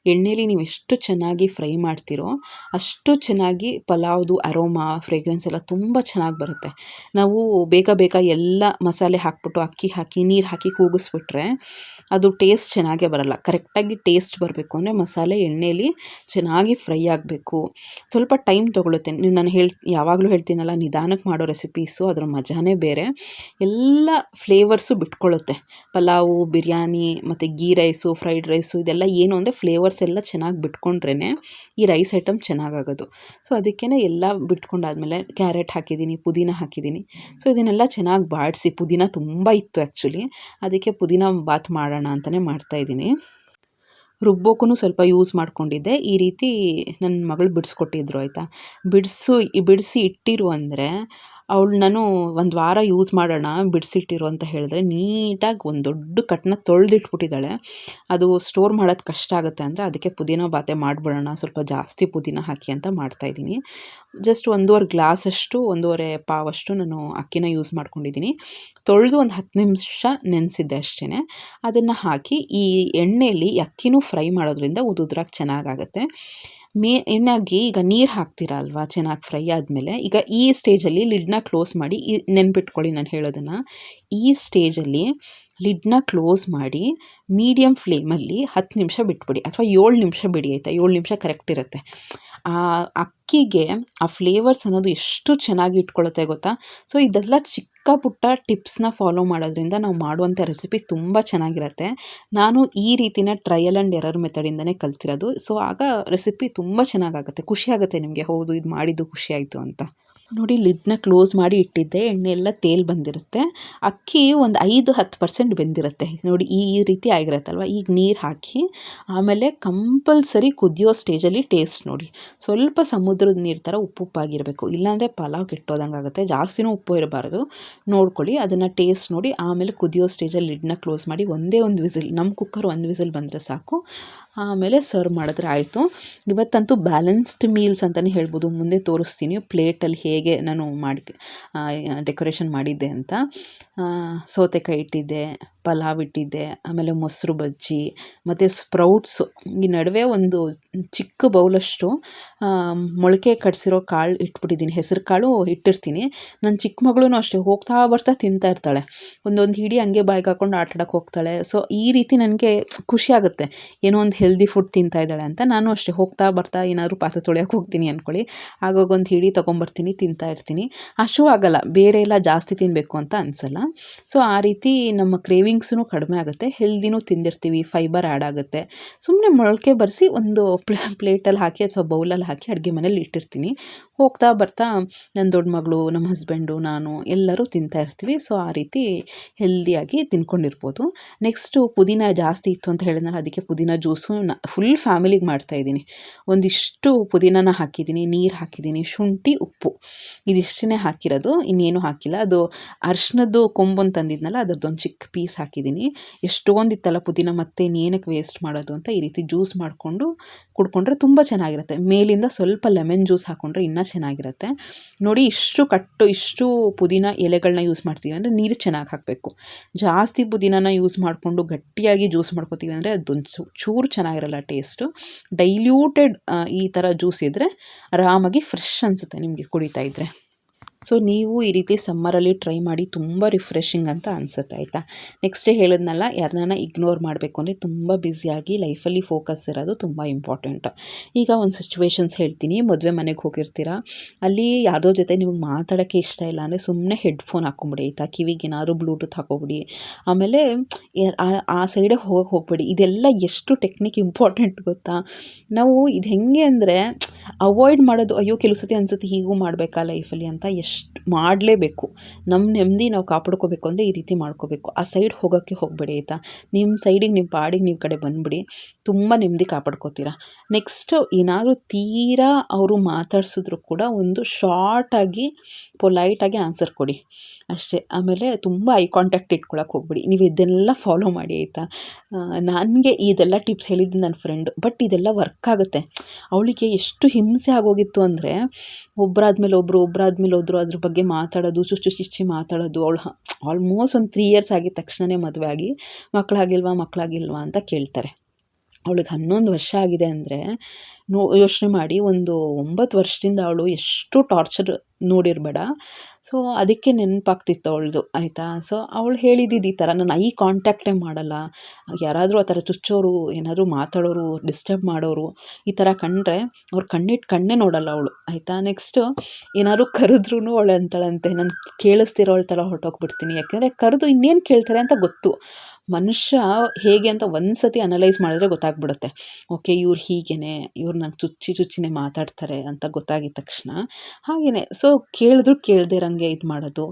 ಎಣ್ಣೆಲಿ ನೀವು ಎಷ್ಟು ಚೆನ್ನಾಗಿ ಫ್ರೈ ಮಾಡ್ತೀರೋ ಅಷ್ಟು ಚೆನ್ನಾಗಿ ಪಲಾವ್ದು, ಅರೋಮಾ ಫ್ರೇಗ್ರೆನ್ಸ್ ಎಲ್ಲ ತುಂಬ ಚೆನ್ನಾಗಿ ಬರುತ್ತೆ. ನಾವು ಬೇಗ ಬೇಗ ಎಲ್ಲ ಮಸಾಲೆ ಹಾಕ್ಬಿಟ್ಟು ಅಕ್ಕಿ ಹಾಕಿ, ನೀರು ಹಾಕಿ ಕೂಗಿಸ್ಬಿಟ್ರೆ ಅದು ಟೇಸ್ಟ್ ಚೆನ್ನಾಗೇ ಬರಲ್ಲ. ಕರೆಕ್ಟಾಗಿ ಟೇಸ್ಟ್ ಬರಬೇಕು ಅಂದರೆ ಮಸಾಲೆ ಎಣ್ಣೆಲಿ ಚೆನ್ನಾಗಿ ಫ್ರೈ ಆಗಬೇಕು. ಸ್ವಲ್ಪ ಟೈಮ್ ತೊಗೊಳುತ್ತೆ. ನೀವು ನಾನು ಹೇಳ್, ಯಾವಾಗಲೂ ಹೇಳ್ತೀನಲ್ಲ ನಿಧಾನಕ್ಕೆ ಮಾಡೋ ರೆಸಿಪೀಸು ಅದರ ಮಜಾನೇ ಬೇರೆ. ಎಲ್ಲ ಫ್ಲೇವರ್ಸು ಬಿಟ್ಕೊಳ್ಳುತ್ತೆ ಪಲಾವು, ಬಿರಿಯಾನಿ, ಮತ್ತು ಗೀ ರೈಸು ಫ್ರೈಡ್ ರೈಸು ಇದೆಲ್ಲ ಏನು ಅಂದರೆ ಫ್ಲೇವರ್ಸ್ ಎಲ್ಲ ಚೆನ್ನಾಗಿ ಬಿಟ್ಕೊಂಡ್ರೇ ಈ ರೈಸ್ ಐಟಮ್ ಚೆನ್ನಾಗಾಗೋದು. ಸೊ ಅದಕ್ಕೇ ಎಲ್ಲ ಬಿಟ್ಕೊಂಡಾದ್ಮೇಲೆ ಕ್ಯಾರೆಟ್ ಹಾಕಿದ್ದೀನಿ, ಪುದೀನ ಹಾಕಿದ್ದೀನಿ. ಸೊ, ಇದನ್ನೆಲ್ಲ ಚೆನ್ನಾಗಿ ಬಾಡಿಸಿ, ಪುದೀನ ತುಂಬ ಇತ್ತು ಆ್ಯಕ್ಚುಲಿ. ಅದಕ್ಕೆ ಪುದೀನ ಬಾತ್ ಮಾಡೋಣ ಅಂತಲೇ ಮಾಡ್ತಾಯಿದ್ದೀನಿ ರುಬ್ಬೋಕ್ಕೂ ಸ್ವಲ್ಪ ಯೂಸ್ ಮಾಡ್ಕೊಂಡಿದ್ದೆ. ಈ ರೀತಿ ನನ್ನ ಮಗಳು ಬಿಡಿಸ್ಕೊಟ್ಟಿದ್ರು, ಆಯಿತಾ? ಬಿಡಿಸು, ಬಿಡಿಸಿ ಇಟ್ಟಿರು ಅಂದರೆ ಅವಳು ನಾನು ಒಂದು ವಾರ ಯೂಸ್ ಮಾಡೋಣ, ಬಿಡಿಸಿಟ್ಟಿರು ಅಂತ ಹೇಳಿದ್ರೆ ನೀಟಾಗಿ ಒಂದು ದೊಡ್ಡ ಕಟ್ಟನ್ನ ತೊಳೆದಿಟ್ಬಿಟ್ಟಿದ್ದಾಳೆ. ಅದು ಸ್ಟೋರ್ ಮಾಡೋದು ಕಷ್ಟ ಆಗುತ್ತೆ ಅಂದರೆ ಅದಕ್ಕೆ ಪುದೀನ ಬಾತೆ ಮಾಡಿಬಿಡೋಣ, ಸ್ವಲ್ಪ ಜಾಸ್ತಿ ಪುದೀನ ಹಾಕಿ ಅಂತ ಮಾಡ್ತಾಯಿದ್ದೀನಿ ಜಸ್ಟ್ ಒಂದೂವರೆ ಗ್ಲಾಸಷ್ಟು ಒಂದೂವರೆ ಪಾವಷ್ಟು ನಾನು ಅಕ್ಕಿನ ಯೂಸ್ ಮಾಡ್ಕೊಂಡಿದ್ದೀನಿ. ತೊಳೆದು ಒಂದು ಹತ್ತು ನಿಮಿಷ ನೆನೆಸಿದ್ದೆ ಅಷ್ಟೇ ಅದನ್ನು ಹಾಕಿ ಈ ಎಣ್ಣೆಯಲ್ಲಿ ಅಕ್ಕಿನೂ ಫ್ರೈ ಮಾಡೋದ್ರಿಂದ ಉದುದ್ರಾಗಿ ಚೆನ್ನಾಗಾಗುತ್ತೆ ಮೇ ಎಣ್ಣೆಗೆ ಈಗ ನೀರು ಹಾಕ್ತೀರ ಅಲ್ವಾ ಚೆನ್ನಾಗಿ ಫ್ರೈ ಆದಮೇಲೆ? ಈಗ ಈ ಸ್ಟೇಜಲ್ಲಿ ಲಿಡ್ನ ಕ್ಲೋಸ್ ಮಾಡಿ ಈ ನೆನ್ಪಿಟ್ಕೊಳ್ಳಿ ನಾನು ಹೇಳೋದನ್ನು. ಈ ಸ್ಟೇಜಲ್ಲಿ ಲಿಡ್ನ ಕ್ಲೋಸ್ ಮಾಡಿ ಮೀಡಿಯಮ್ ಫ್ಲೇಮಲ್ಲಿ ಹತ್ತು ನಿಮಿಷ ಬಿಟ್ಬಿಡಿ. ಅಥವಾ ಏಳು ನಿಮಿಷ ಬಿಡಿ ಆಯಿತಾ? ಏಳು ನಿಮಿಷ ಕರೆಕ್ಟ್ ಇರುತ್ತೆ. ಆ ಅಕ್ಕಿಗೆ ಆ ಫ್ಲೇವರ್ಸ್ ಅನ್ನೋದು ಎಷ್ಟು ಚೆನ್ನಾಗಿ ಇಟ್ಕೊಳ್ಳುತ್ತೆ ಗೊತ್ತಾ? ಸೊ ಇದೆಲ್ಲ ಚಿಕ್ಕ ಪುಟ್ಟ ಟಿಪ್ಸ್ನ ಫಾಲೋ ಮಾಡೋದ್ರಿಂದ ನಾವು ಮಾಡುವಂಥ ರೆಸಿಪಿ ತುಂಬ ಚೆನ್ನಾಗಿರುತ್ತೆ. ನಾನು ಈ ರೀತಿನ ಟ್ರಯಲ್ ಆ್ಯಂಡ್ ಎರರ್ ಮೆಥಡಿಂದನೇ ಕಲ್ತಿರೋದು. ಸೊ ಆಗ ರೆಸಿಪಿ ತುಂಬ ಚೆನ್ನಾಗಾಗುತ್ತೆ. ಖುಷಿಯಾಗುತ್ತೆ ನಿಮಗೆ. ಹೌದು, ಇದು ಮಾಡಿದ್ದು ಖುಷಿಯಾಯಿತು ಅಂತ. ನೋಡಿ ಲಿಡ್ನ ಕ್ಲೋಸ್ ಮಾಡಿ ಇಟ್ಟಿದ್ದೆ ಎಣ್ಣೆ ಎಲ್ಲ ತೇಲ್ ಬಂದಿರುತ್ತೆ. ಅಕ್ಕಿ ಒಂದು ಐದು ಹತ್ತು ಪರ್ಸೆಂಟ್ ಬೆಂದಿರುತ್ತೆ. ನೋಡಿ ಈ ರೀತಿ ಆಗಿರುತ್ತಲ್ವ? ಈಗ ನೀರು ಹಾಕಿ, ಆಮೇಲೆ ಕಂಪಲ್ಸರಿ ಕುದಿಯೋ ಸ್ಟೇಜಲ್ಲಿ ಟೇಸ್ಟ್ ನೋಡಿ. ಸ್ವಲ್ಪ ಸಮುದ್ರದ ನೀರು ಥರ ಉಪ್ಪು ಉಪ್ಪಾಗಿರಬೇಕು. ಇಲ್ಲಾಂದರೆ ಪಲಾವ್ ಕೆಟ್ಟೋದಂಗೆ ಆಗುತ್ತೆ. ಜಾಸ್ತಿನೂ ಉಪ್ಪು ಇರಬಾರ್ದು. ನೋಡ್ಕೊಳ್ಳಿ, ಅದನ್ನು ಟೇಸ್ಟ್ ನೋಡಿ, ಆಮೇಲೆ ಕುದಿಯೋ ಸ್ಟೇಜಲ್ಲಿ ಲಿಡ್ನ ಕ್ಲೋಸ್ ಮಾಡಿ ಒಂದೇ ಒಂದು ವಿಸಿಲ್ ನಮ್ಮ ಕುಕ್ಕರ್ ಒಂದು ವಿಸಿಲ್ ಬಂದರೆ ಸಾಕು. ಆಮೇಲೆ ಸರ್ವ್ ಮಾಡಿದ್ರೆ ಆಯಿತು. ಇವತ್ತಂತೂ ಬ್ಯಾಲೆನ್ಸ್ಡ್ ಮೀಲ್ಸ್ ಅಂತಲೇ ಹೇಳ್ಬೋದು. ಮುಂದೆ ತೋರಿಸ್ತೀನಿ ಪ್ಲೇಟಲ್ಲಿ ಹೇಗೆ ನಾನು ಮಾಡಿ ಡೆಕೋರೇಷನ್ ಮಾಡಿದ್ದೆ ಅಂತ. ಸೌತೆಕಾಯಿ ಇಟ್ಟಿದ್ದೆ. ಪಲಾವ್ ಇಟ್ಟಿದ್ದೆ, ಆಮೇಲೆ ಮೊಸರು ಬಜ್ಜಿ, ಮತ್ತು ಸ್ಪ್ರೌಟ್ಸು. ಈ ನಡುವೆ ಒಂದು ಚಿಕ್ಕ ಬೌಲಷ್ಟು ಮೊಳಕೆ ಕಟ್ಸಿರೋ ಕಾಳು ಇಟ್ಬಿಟ್ಟಿದ್ದೀನಿ. ಹೆಸರು ಕಾಳು ಇಟ್ಟಿರ್ತೀನಿ. ನನ್ನ ಚಿಕ್ಕ ಮಗಳೂ ಅಷ್ಟೇ, ಹೋಗ್ತಾ ಬರ್ತಾ ತಿಂತಾ ಇರ್ತಾಳೆ. ಒಂದೊಂದು ಹಿಡಿ ಹಂಗೆ ಬಾಯಿಗೆ ಹಾಕ್ಕೊಂಡು ಆಟಾಡಕ್ಕೆ ಹೋಗ್ತಾಳೆ. ಸೊ, ಈ ರೀತಿ ನನಗೆ ಖುಷಿ ಆಗುತ್ತೆ. ಏನೋ ಒಂದು ಹೆಲ್ದಿ ಫುಡ್ ತಿಂತಾ ಇದ್ದಾಳೆ ಅಂತ ನಾನು ಅಷ್ಟೇ, ಹೋಗ್ತಾ ಬರ್ತಾ ಏನಾದರೂ ಪಾತ್ರೆ ತೊಳೆಯೋಕೆ ಹೋಗ್ತೀನಿ ಅಂದ್ಕೊಳ್ಳಿ ಆಗೋಗ ಒಂದು ಹಿಡಿ ತೊಗೊಂಬರ್ತೀನಿ, ತಿಂತಾ ಇರ್ತೀನಿ. ಅಷ್ಟು ಆಗಲ್ಲ, ಬೇರೆ ಎಲ್ಲ ಜಾಸ್ತಿ ತಿನ್ನಬೇಕು ಅಂತ ಅನಿಸಲ್ಲ. ಸೊ, ಆ ರೀತಿ ನಮ್ಮ ಕ್ರೇವಿಂಗ್ಸೂ ಕಡಿಮೆ ಆಗುತ್ತೆ, ಹೆಲ್ದಿನೂ ತಿಂದಿರ್ತೀವಿ, ಫೈಬರ್ ಆ್ಯಡ್ ಆಗುತ್ತೆ. ಸುಮ್ಮನೆ ಮೊಳಕೆ ಬರೆಸಿ ಒಂದು ಪ್ಲೇಟಲ್ಲಿ ಹಾಕಿ ಅಥವಾ ಬೌಲಲ್ಲಿ ಹಾಕಿ ಅಡುಗೆ ಮನೇಲಿ ಇಟ್ಟಿರ್ತೀನಿ. ಹೋಗ್ತಾ ಬರ್ತಾ ನನ್ನ ದೊಡ್ಡ ಮಗಳು ನಮ್ಮ ಹಸ್ಬೆಂಡು ನಾನು ಎಲ್ಲರೂ ತಿಂತಾ ಇರ್ತೀವಿ. ಸೊ ಆ ರೀತಿ ಹೆಲ್ದಿಯಾಗಿ ತಿನ್ಕೊಂಡಿರ್ಬೋದು. ನೆಕ್ಸ್ಟು ಪುದೀನ ಜಾಸ್ತಿ ಇತ್ತು ಅಂತ ಹೇಳಿದ್ನಲ್ಲ, ಅದಕ್ಕೆ ಪುದೀನ ಜ್ಯೂಸು ನ ಫುಲ್ ಫ್ಯಾಮಿಲಿಗೆ ಮಾಡ್ತಾಯಿದ್ದೀನಿ ಒಂದಿಷ್ಟು ಪುದೀನನ ಹಾಕಿದ್ದೀನಿ, ನೀರು ಹಾಕಿದ್ದೀನಿ, ಶುಂಠಿ, ಉಪ್ಪು. ಇದಿಷ್ಟನ್ನೇ ಹಾಕಿರೋದು, ಇನ್ನೇನು ಹಾಕಿಲ್ಲ. ಅದು ಅರ್ಶಿನದ್ದು ಕೊಂಬು ತಂದಿದ್ನಲ್ಲ ಅದರದ್ದೊಂದು ಚಿಕ್ಕ ಪೀಸ್ ಹಾಕಿದ್ದೀನಿ. ಎಷ್ಟೊಂದಿತ್ತಲ್ಲ ಪುದೀನ, ಮತ್ತೆ ಇನ್ನೇನಕ್ಕೆ ವೇಸ್ಟ್ ಮಾಡೋದು ಅಂತ ಈ ರೀತಿ ಜ್ಯೂಸ್ ಮಾಡಿಕೊಂಡು ಕುಡ್ಕೊಂಡ್ರೆ ತುಂಬ ಚೆನ್ನಾಗಿರುತ್ತೆ. ಮೇಲಿಂದ ಸ್ವಲ್ಪ ಲೆಮನ್ ಜ್ಯೂಸ್ ಹಾಕ್ಕೊಂಡ್ರೆ ಇನ್ನೂ ಚೆನ್ನಾಗಿರುತ್ತೆ ನೋಡಿ, ಇಷ್ಟು ಕಟ್ಟು, ಇಷ್ಟು ಪುದೀನ ಎಲೆಗಳನ್ನ ಯೂಸ್ ಮಾಡ್ತೀವಿ ಅಂದರೆ ನೀರು ಚೆನ್ನಾಗಿ ಹಾಕಬೇಕು. ಜಾಸ್ತಿ ಪುದೀನನ ಯೂಸ್ ಮಾಡಿಕೊಂಡು ಗಟ್ಟಿಯಾಗಿ ಜ್ಯೂಸ್ ಮಾಡ್ಕೋತೀವಿ ಅಂದರೆ ಅದೊಂದು ಚೂರು ಚೆನ್ನಾಗಿರಲ್ಲ ಟೇಸ್ಟು ಡೈಲ್ಯೂಟೆಡ್ ಈ ಥರ ಜ್ಯೂಸ್ ಇದ್ದರೆ ಆರಾಮಾಗಿ ಫ್ರೆಶ್ ಅನಿಸುತ್ತೆ ನಿಮಗೆ ಕುಡಿತಾ ಇದ್ದರೆ ಸೊ ನೀವು ಈ ರೀತಿ ಸಮ್ಮರಲ್ಲಿ ಟ್ರೈ ಮಾಡಿ ತುಂಬ ರಿಫ್ರೆಶಿಂಗ್ ಅಂತ ಅನಿಸುತ್ತೆ, ಆಯಿತಾ? ನೆಕ್ಸ್ಟ್ ಹೇಳಿದ್ನಲ್ಲ, ಯಾರನ್ನ ಇಗ್ನೋರ್ ಮಾಡಬೇಕು ಅಂದರೆ ತುಂಬ ಬ್ಯುಸಿಯಾಗಿ ಲೈಫಲ್ಲಿ ಫೋಕಸ್ ಇರೋದು ತುಂಬ ಇಂಪಾರ್ಟೆಂಟ್ ಈಗ ಒಂದು ಸಿಚುವೇಶನ್ಸ್ ಹೇಳ್ತೀನಿ. ಮದುವೆ ಮನೆಗೆ ಹೋಗಿರ್ತೀರ? ಅಲ್ಲಿ ಯಾವುದೋ ಜೊತೆ ನಿಮಗೆ ಮಾತಾಡೋಕ್ಕೆ ಇಷ್ಟ ಇಲ್ಲ ಅಂದರೆ ಸುಮ್ಮನೆ ಹೆಡ್ಫೋನ್ ಹಾಕೊಂಬಿಡಿ, ಆಯಿತಾ? ಕಿವಿಗೆ ಏನಾದರೂ ಬ್ಲೂಟೂತ್ ಹಾಕೋಬಿಡಿ. ಆಮೇಲೆ ಆ ಸೈಡೆ ಹೋಗಕ್ಕೆ ಹೋಗ್ಬೇಡಿ. ಇದೆಲ್ಲ ಎಷ್ಟು ಟೆಕ್ನಿಕ್ ಇಂಪಾರ್ಟೆಂಟ್ ಗೊತ್ತಾ? ನಾವು ಇದು ಹೆಂಗೆ ಅಂದರೆ ಅವಾಯ್ಡ್ ಮಾಡೋದು, ಅಯ್ಯೋ, ಕೆಲವು ಸತಿ ಅನಿಸುತ್ತೆ ಹೀಗೂ ಮಾಡಬೇಕಾ ಲೈಫಲ್ಲಿ ಅಂತ ಎಷ್ಟು ಮಾಡಲೇಬೇಕು. ನಮ್ಮ ನೆಮ್ಮದಿ ನಾವು ಕಾಪಾಡ್ಕೋಬೇಕು ಅಂದರೆ ಈ ರೀತಿ ಮಾಡ್ಕೋಬೇಕು. ಆ ಸೈಡ್ ಹೋಗೋಕ್ಕೆ ಹೋಗಬೇಡಿ ಆಯಿತಾ? ನಿಮ್ಮ ಸೈಡಿಗೆ ನಿಮ್ಮ ಪಾಡಿಗೆ ನೀವು ಕಡೆ ಬಂದುಬಿಡಿ. ತುಂಬ ನೆಮ್ಮದಿ ಕಾಪಾಡ್ಕೋತೀರ. ನೆಕ್ಸ್ಟ್ ಏನಾದರೂ ತೀರಾ ಅವರು ಮಾತಾಡ್ಸಿದ್ರು ಕೂಡ ಒಂದು ಶಾರ್ಟಾಗಿ ಪೊಲೈಟಾಗಿ ಆನ್ಸರ್ ಕೊಡಿ. ಅಷ್ಟೇ. ಆಮೇಲೆ ತುಂಬ ಐ ಕಾಂಟ್ಯಾಕ್ಟ್ ಇಟ್ಕೊಳಕ್ಕೆ ಹೋಗ್ಬಿಡಿ. ನೀವು ಇದೆಲ್ಲ ಫಾಲೋ ಮಾಡಿ ಆಯಿತಾ? ನನಗೆ ಇದೆಲ್ಲ ಟಿಪ್ಸ್ ಹೇಳಿದ್ದು ನನ್ನ ಫ್ರೆಂಡು ಬಟ್ ಇದೆಲ್ಲ ವರ್ಕ್ ಆಗುತ್ತೆ. ಅವಳಿಗೆ ಎಷ್ಟು ಹಿಂಸೆ ಆಗೋಗಿತ್ತು ಅಂದರೆ ಒಬ್ಬರಾದ್ಮೇಲೆ ಒಬ್ಬರು ಒಬ್ಬರಾದ್ಮೇಲೆ ಒಬ್ಬರು ಅದ್ರ ಬಗ್ಗೆ ಮಾತಾಡೋದು, ಚುಚ್ಚು ಚಿಚ್ಚಿ ಮಾತಾಡೋದು. ಅವಳು ಆಲ್ಮೋಸ್ಟ್ ಒಂದು ತ್ರೀ ಇಯರ್ಸ್ ಆಗಿದ ತಕ್ಷಣವೇ ಮದುವೆ ಆಗಿ ಮಕ್ಕಳಾಗಿಲ್ವಾ ಮಕ್ಕಳಾಗಿಲ್ವಾ ಅಂತ ಕೇಳ್ತಾರೆ. ಅವಳಿಗೆ ಹನ್ನೊಂದು ವರ್ಷ ಆಗಿದೆ ಅಂದರೆ, ನೋ ಯೋಚನೆ ಮಾಡಿ ಒಂದು ಒಂಬತ್ತು ವರ್ಷದಿಂದ ಅವಳು ಎಷ್ಟು ಟಾರ್ಚರ್ ನೋಡಿರಬೇಡ. ಸೊ ಅದಕ್ಕೆ ನೆನಪಾಗ್ತಿತ್ತು ಅವಳದು, ಆಯಿತಾ? ಸೊ ಅವಳು ಹೇಳಿದ್ದಿದ್ದು ಈ ಥರ ನಾನು ಐ ಕಾಂಟ್ಯಾಕ್ಟೇ ಮಾಡಲ್ಲ. ಯಾರಾದರೂ ಆ ಥರ ಚುಚ್ಚೋರು ಏನಾದರೂ ಮಾತಾಡೋರು ಡಿಸ್ಟರ್ಬ್ ಮಾಡೋರು, ಈ ಥರ ಕಂಡ್ರೆ ಅವ್ರು ಕಣ್ಣಿಟ್ಟು ಕಣ್ಣೇ ನೋಡಲ್ಲ ಅವಳು, ಆಯಿತಾ? ನೆಕ್ಸ್ಟು ಏನಾದ್ರು ಕರೆದ್ರೂ ಅವಳು ಅಂತಾಳಂತೆ. ನಾನು ಕೇಳಿಸ್ತಿರೋಳ ಥರ ಹೊರಟೋಗ್ಬಿಡ್ತೀನಿ. ಯಾಕೆಂದರೆ ಕರೆದು ಇನ್ನೇನು ಕೇಳ್ತಾರೆ ಅಂತ ಗೊತ್ತು. ಮನುಷ್ಯ ಹೇಗೆ ಅಂತ ಒಂದು ಸತಿ ಅನಲೈಸ್ ಮಾಡಿದ್ರೆ ಗೊತ್ತಾಗ್ಬಿಡುತ್ತೆ. ಓಕೆ, ಇವ್ರು ಹೀಗೇನೆ, ಇವ್ರು ನಂಗೆ ಚುಚ್ಚಿ ಚುಚ್ಚಿನೇ ಮಾತಾಡ್ತಾರೆ ಅಂತ ಗೊತ್ತಾಗಿದ ತಕ್ಷಣ ಹಾಗೆಯೇ ಸೊ ಕೇಳಿದ್ರು ಕೇಳದೆ ಇದು ಮಾಡೋದು.